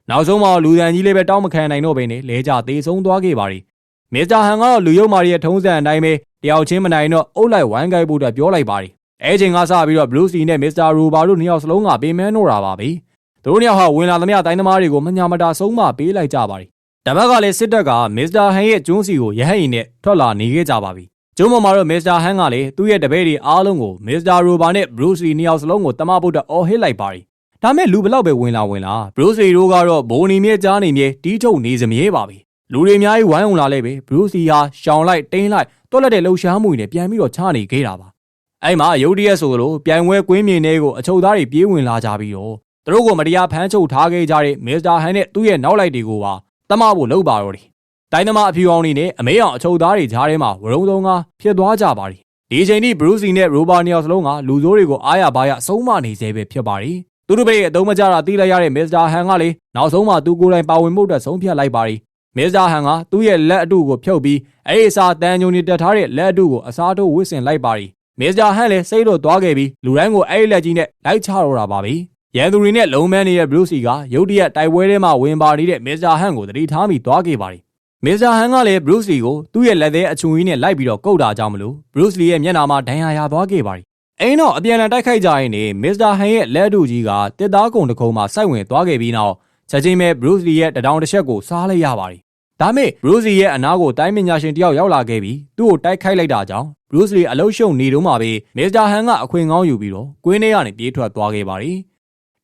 နောက်ဆုံးမှာလူတန်ကြီးလေးပဲတောင်းမခံနိုင်တော့ဘဲနဲ့လဲကြသေးဆုံးသွားခဲ့ပါရီမစ္စတာဟန်ကတော့လူယုံမာရီရဲ့ထုံးစံအတိုင်းပဲတယောက်ချင်းမနိုင်တော့အုပ်လိုက်ဝိုင်းကိုက်ဖို့အတွက်ပြောလိုက်ပါရီအဲချိန်ကစပြီးတော့ Blue Sea နဲ့ Mr. Roba တို့နှစ်ယောက်စလုံးကပေးမန်းတော့တာပါပဲ သူတို့နှစ်ယောက်ဟာဝင်လာသမျှတိုင်းသမားတွေကိုမညာမတာဆုံးမပေးလိုက်ကြပါရီတပတ်ကလည်းစစ်တပ်ကမစ္စတာဟန်ရဲ့ကျွန်းစီကိုရဟတ်ရင်နဲ့ထွက်လာနေခဲ့ကြပါပြီကျုံးပေါ်မှာတော့မစ္စတာဟန်ကလည်းသူ့ရဲ့တပည့်တွေအားလုံးကိုမစ္စတာရိုဘာနဲ့ဘရူးစီနှစ်ယောက်စလုံးကိုတမဖို့တော့အော်ဟစ်လိုက်ပါရီဒါမဲ့လူဘလောက်ပဲဝင်လာဝင်လာဘရူးစီတို့ကတော့ဘိုးနေမြဲကြားနေမြဲတီးထုတ်နေစမြဲပါပဲလူတွေအများကြီးဝိုင်းအောင်လာလဲပဲဘရူးစီဟာရှောင်လိုက်တင်းလိုက်တွက်လက်တဲ့လှုပ်ရှားမှုတွေနဲ့ပြန်ပြီးတော့ချနေခဲ့တာပါအဲ့မှာရုတ်တရက်ဆိုလို့ပြိုင်ပွဲကွင်းမြင်တွေကိုအချုပ်သားတွေပြေးဝင်လာကြပြီးတော့ သူတို့ကိုမတရားဖမ်းချုပ်ထားခဲ့ကြတဲ့မစ္စတာဟန်နဲ့သူ့ရဲ့နောက်လိုက်တွေကိုပါတမဖို့လုပ်ပါတော့တယ်။တိုင်းသမားအဖြူအောင်နေနဲ့အမေအောင်အချုပ်သားတွေကြားထဲမှာဝရုံသုံးကားဖြစ်သွားကြပါရီ။ဒီချိန်ထိဘရူးစီနဲ့ရိုဘာနီယောက်စလုံးကလူဆိုးတွေကိုအားရပါရအဆုံးမနေစေပဲဖြစ်ပါရီ။သူတို့ပဲအတုံးမကြတာသိလိုက်ရတဲ့မစ္စတာဟန်ကလေနောက်ဆုံးမှသူကိုယ်တိုင်ပါဝင်မှုအတွက်ဆုံးဖြတ်လိုက်ပါရီ။မစ္စတာဟန်ကသူ့ရဲ့လက်အတုကိုဖြုတ်ပြီးအဲ့ဒီအစာတန်ညုံနေတက်ထားတဲ့လက်အတုကိုအစားထိုးဝစ်ဆင်လိုက်ပါရီ။မစ္စတာဟန်လည်းစိတ်လို့သွားခဲ့ပြီးလူတိုင်းကိုအဲ့ဒီလက်ကြီးနဲ့လိုက်ချတော့တာပါပဲ။ ရန်သူတွေနဲ့လုံးမန်းနေတဲ့ဘရူစီကရုတ်တရက်တိုက်ပွဲထဲမှာဝင်ပါနေတဲ့မစ္စတာဟန်ကိုတတိထားမိသွားခဲ့ပါတယ်။မစ္စတာဟန်ကလည်းဘရူစီကိုသူ့ရဲ့လက်သေးအချွန်ကြီးနဲ့လိုက်ပြီးတော့ကုတ်တာကြောင့်မလို့ဘရူစလီရဲ့မျက်နှာမှာဒဏ်ရာရသွားခဲ့ပါတယ်။အိမ်တော့အပြန်အလှန်တိုက်ခိုက်ကြရင်နေမစ္စတာဟန်ရဲ့လက်တူကြီးကတစ်သားကုံတစ်ခုံမှာစိုက်ဝင်သွားခဲ့ပြီးနောက်ချက်ချင်းပဲဘရူစလီရဲ့တဒေါင်တစ်ချက်ကိုစားလိုက်ရပါတယ်။ဒါမဲ့ဘရူစီရဲ့အနားကိုတိုင်းပညာရှင်တယောက်ရောက်လာခဲ့ပြီးသူ့ကိုတိုက်ခိုက်လိုက်တာကြောင့်ဘရူစလီအလုရှုံနေတော့မှပဲမစ္စတာဟန်ကအခွင့်ကောင်းယူပြီးတော့ကွင်းထဲကနေပြေးထွက်သွားခဲ့ပါတယ်။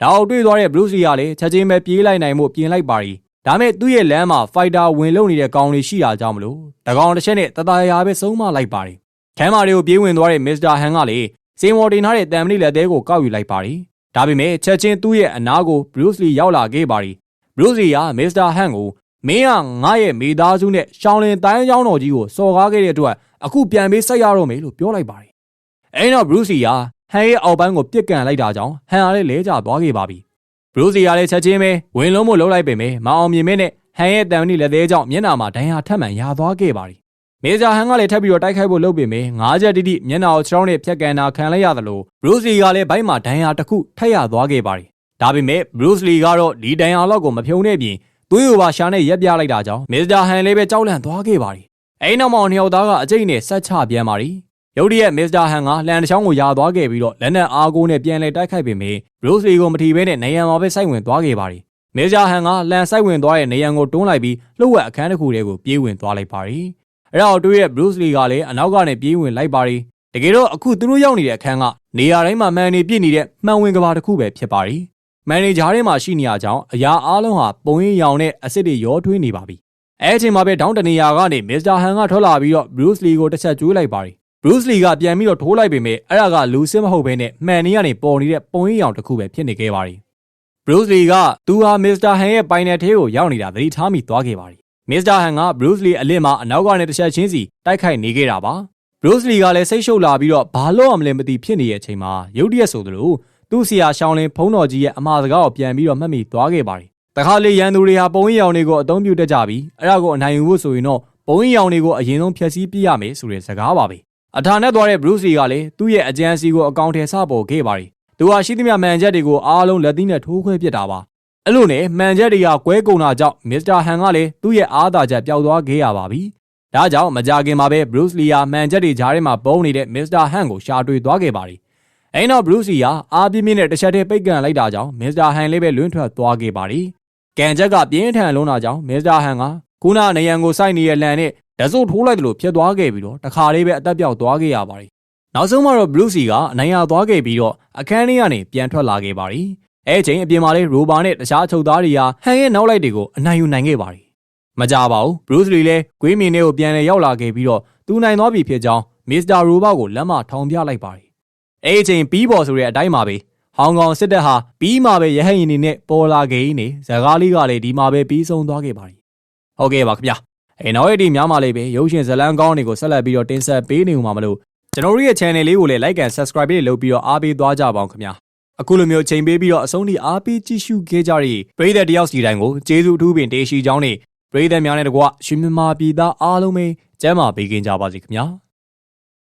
ဒါအောင်တွေ့သွားတဲ့ Blue Sea ကလည်းချက်ချင်းပဲပြေးလိုက်နိုင်မှုပြင်လိုက်ပါရီဒါမဲ့သူ့ရဲ့လမ်းမှာ fighter ဝင်လုံနေတဲ့ကောင်တွေရှိတာကြောင့်မလို့တကောင်တစ်ချက်နဲ့တတရာပဲဆုံးမလိုက်ပါရီခမ်းမာတွေကိုပြေးဝင်သွားတဲ့ Mr. Han ကလည်းစင်ဝေါ်တင်ထားတဲ့တံမဏိလက်သေးကိုကောက်ယူလိုက်ပါရီဒါပေမဲ့ချက်ချင်းသူ့ရဲ့အနားကို Bruce Lee ရောက်လာခဲ့ပါရီ Bruce Lee က Mr. Han ကိုမင်းကငါရဲ့မိသားစုနဲ့ရှောင်းလင်တိုင်းကျောင်းတော်ကြီးကိုစော်ကားခဲ့တဲ့အတွက်အခုပြန်ပေးဆက်ရတော့မယ်လို့ပြောလိုက်ပါတယ်။အဲနောက် Bruce Lee က ဟန်ရဲ့အောက်ပိုင်းကိုပြစ်ကန်လိုက်တာကြောင့်ဟန်အားလည်းလဲကျသွားခဲ့ပါပြီ။ဘရိုစီကလည်းချက်ချင်းပဲဝင်လုံးမို့လှုပ်လိုက်ပေမဲ့မအောင်မြင်မဲနဲ့ဟန်ရဲ့တန်နီလက်သေးကြောင့်မျက်နှာမှာဒဏ်ရာထပ်မံရသွားခဲ့ပါပြီမေဂျာဟန်ကလည်းထပ်ပြီးတော့တိုက်ခိုက်ဖို့လုပ်ပေမဲ့ငါးချက်တိတိမျက်နှာကိုချောင်းနဲ့ဖြတ်ကန်တာခံလိုက်ရသလိုဘရုစ်လီကလည်းဘိုက်မှာဒဏ်ရာတစ်ခုထပ်ရသွားခဲ့ပါတယ်ဒါပေမဲ့ဘရုစ်လီကတော့ဒီဒဏ်ရာလောက်ကိုမဖြုံတဲ့ပြင်သွေးကိုပါရှာနဲ့ရက်ပြလိုက်တာကြောင့်မစ္စတာဟန်လည်းပဲကြောက်လန့်သွားခဲ့ပါတယ်အဲ့နောက်မှာနှစ်ယောက်သားကအကျိတ်နဲ့ဆက်ချပြန်ပါတယ် ရုတ်တရက်မစ္စတာဟန်ကလန်တစ်ချောင်းကိုယာသွားခဲ့ပြီးတော့လက်နက်အားကိုးနဲ့ပြန်လဲတိုက်ခိုက်ပေမဲ့ဘရုစ်လီကိုမထီဘဲနဲ့နေရန်မှာပဲစိုက်ဝင်သွားခဲ့ပါတယ်မေဂျာဟန်ကလန်ဆိုင်ဝင်သွားတဲ့နေရန်ကိုတွန်းလိုက်ပြီးလှုပ်ဝက်အခန်းတစ်ခုထဲကိုပြေးဝင်သွားလိုက်ပါတယ်။အဲ့ဒါကိုတွေ့ရဘရုစ်လီကလည်းအနောက်ကနေပြေးဝင်လိုက်ပါတယ်။တကယ်တော့အခုသူတို့ရောက်နေတဲ့အခန်းကနေရာတိုင်းမှာမန်နေပြည့်နေတဲ့မှန်ဝင်ကဘာတစ်ခုပဲဖြစ်ပါတယ်။မန်နေဂျာထဲမှာရှိနေရကြောင်းအရာအားလုံးဟာပုံရင်းရောင်နဲ့အစ်စ်တွေရောထွေးနေပါပြီ။အဲအချိန်မှာပဲဒေါင်းတနေရာကနေမစ္စတာဟန်ကထွက်လာပြီးတော့ဘရုစ်လီကိုတစ်ချက်ကျွေးလိုက်ပါတယ်။ ဘရုစ်လီကပြန်ပြီးတော့ထိုးလိုက်ပေမဲ့အဲ့ဒါကလူစစ်မဟုတ်ဘဲနဲ့မှန်နေရနေပေါ်နေတဲ့ပုံရင်းရောင်တစ်ခုပဲဖြစ်နေခဲ့ပါတယ်။ဘရုစ်လီကသူဟာမစ္စတာဟန်ရဲ့ပိုင်နယ်ထဲကိုရောက်နေတာသတိထားမိသွားခဲ့ပါတယ်။မစ္စတာဟန်ကဘရုစ်လီအလစ်မှာအနောက်ကနေတစ်ချက်ချင်းစီတိုက်ခိုက်နေခဲ့တာပါ။ဘရုစ်လီကလည်းစိတ်ရှုပ်လာပြီးတော့ဘာလို့အောင်လဲမသိဖြစ်နေတဲ့အချိန်မှာရုတ်တရက်ဆိုသလိုသူ့ဆရာရှောင်းလင်းဖုံးတော်ကြီးရဲ့အမှားစကားကိုပြန်ပြီးတော့မှတ်မိသွားခဲ့ပါတယ်။တခါလေရန်သူတွေဟာပုံရင်ရောင်တွေကိုအသုံးပြုတတ်ကြပြီးအဲ့ဒါကိုအနိုင်ယူဖို့ဆိုရင်တော့ပုံရင်ရောင်တွေကိုအရင်ဆုံးဖျက်ဆီးပြရမယ်ဆိုတဲ့စကားပါပဲ။ အထာနဲ့သွားတဲ့ဘရုစ်လီကလည်းသူ့ရဲ့အကြံစီကိုအကောင့်ထဲစပေါ်ခဲ့ပါတယ်။သူဟာရှိသမျှမှန်ချက်တွေကိုအားလုံးလက်သီးနဲ့ထိုးခွဲပစ်တာပါ။အဲ့လိုနဲ့မှန်ချက်တွေကကွဲကုန်တာကြောင့်မစ္စတာဟန်ကလည်းသူ့ရဲ့အားသာချက်ပျောက်သွားခဲ့ရပါပြီ။ဒါကြောင့်မကြခင်မှာပဲဘရုစ်လီယာမှန်ချက်တွေကြားထဲမှာပုံနေတဲ့မစ္စတာဟန်ကိုရှာတွေ့သွားခဲ့ပါတယ်။အဲ့နောက်ဘရုစ်လီယာအားပြင်းပြင်းနဲ့တစ်ချက်တည်းပိတ်ကန်လိုက်တာကြောင့်မစ္စတာဟန်လေးပဲလွင့်ထွက်သွားခဲ့ပါတယ်။ကန်ချက်ကပြင်းထန်လုံးတာကြောင့်မစ္စတာဟန်ကခုနနေရန်ကိုစိုက်နေတဲ့လန်နဲ့ ဓစုပ်ထိုးလိုက်တယ်လို့ဖြစ်သွားခဲ့ပြီးတော့တခါလေးပဲအသက်ပြောက်သွားခဲ့ရပါတယ်။နောက်ဆုံးမှာတော့ဘလူးစီကအနိုင်ရသွားခဲ့ပြီးတော့အခန်းထဲကနေပြန်ထွက်လာခဲ့ပါတယ်။အဲအချိန်အပြင်မှာလေးရိုဘာနဲ့တခြားချုပ်သားတွေကဟန်ရဲ့နောက်လိုက်တွေကိုအနိုင်ယူနိုင်ခဲ့ပါတယ်။မကြပါဘူးဘလူးစီလည်းဂွေးမင်းနဲ့ကိုပြန်လဲရောက်လာခဲ့ပြီးတော့သူနိုင်သွားပြီဖြစ်ကြောင်းမစ္စတာရိုဘာကိုလက်မထောင်ပြလိုက်ပါတယ်။အဲအချိန်ပြီးပေါ်ဆိုတဲ့အတိုင်းမှာပဲဟောင်ကောင်စစ်တပ်ဟာပြီးမှပဲရဟတ်ရင်တွေနဲ့ပေါ်လာခဲ့နေဇကားလေးကလည်းဒီမှာပဲပြီးဆုံးသွားခဲ့ပါတယ်။ဟုတ်ကဲ့ပါခင်ဗျာ။ အဲနောက်ရည်ဒီများမှလည်းပဲရုပ်ရှင်ဇာတ်လမ်းကောင်းတွေကိုဆက်လက်ပြီးတော့တင်ဆက်ပေးနေဦးမှာမလို့ကျွန်တော်တို့ရဲ့ channel လေးကိုလည်း like and subscribe လေးလုပ်ပြီးတော့အားပေးသွားကြပါအောင်ခင်ဗျာအခုလိုမျိုးချိန်ပေးပြီးတော့အဆုံးထိအားပေးကြည့်ရှုခဲ့ကြတဲ့ပရိသတ်တယောက်စီတိုင်းကိုကျေးဇူးအထူးပင်တင်ရှိကြောင်းနဲ့ပရိသတ်များနဲ့တကွရှင်မြမာပြည်သားအားလုံးပဲကျမ်းမာပေးခင်ကြပါစေခင်ဗျာ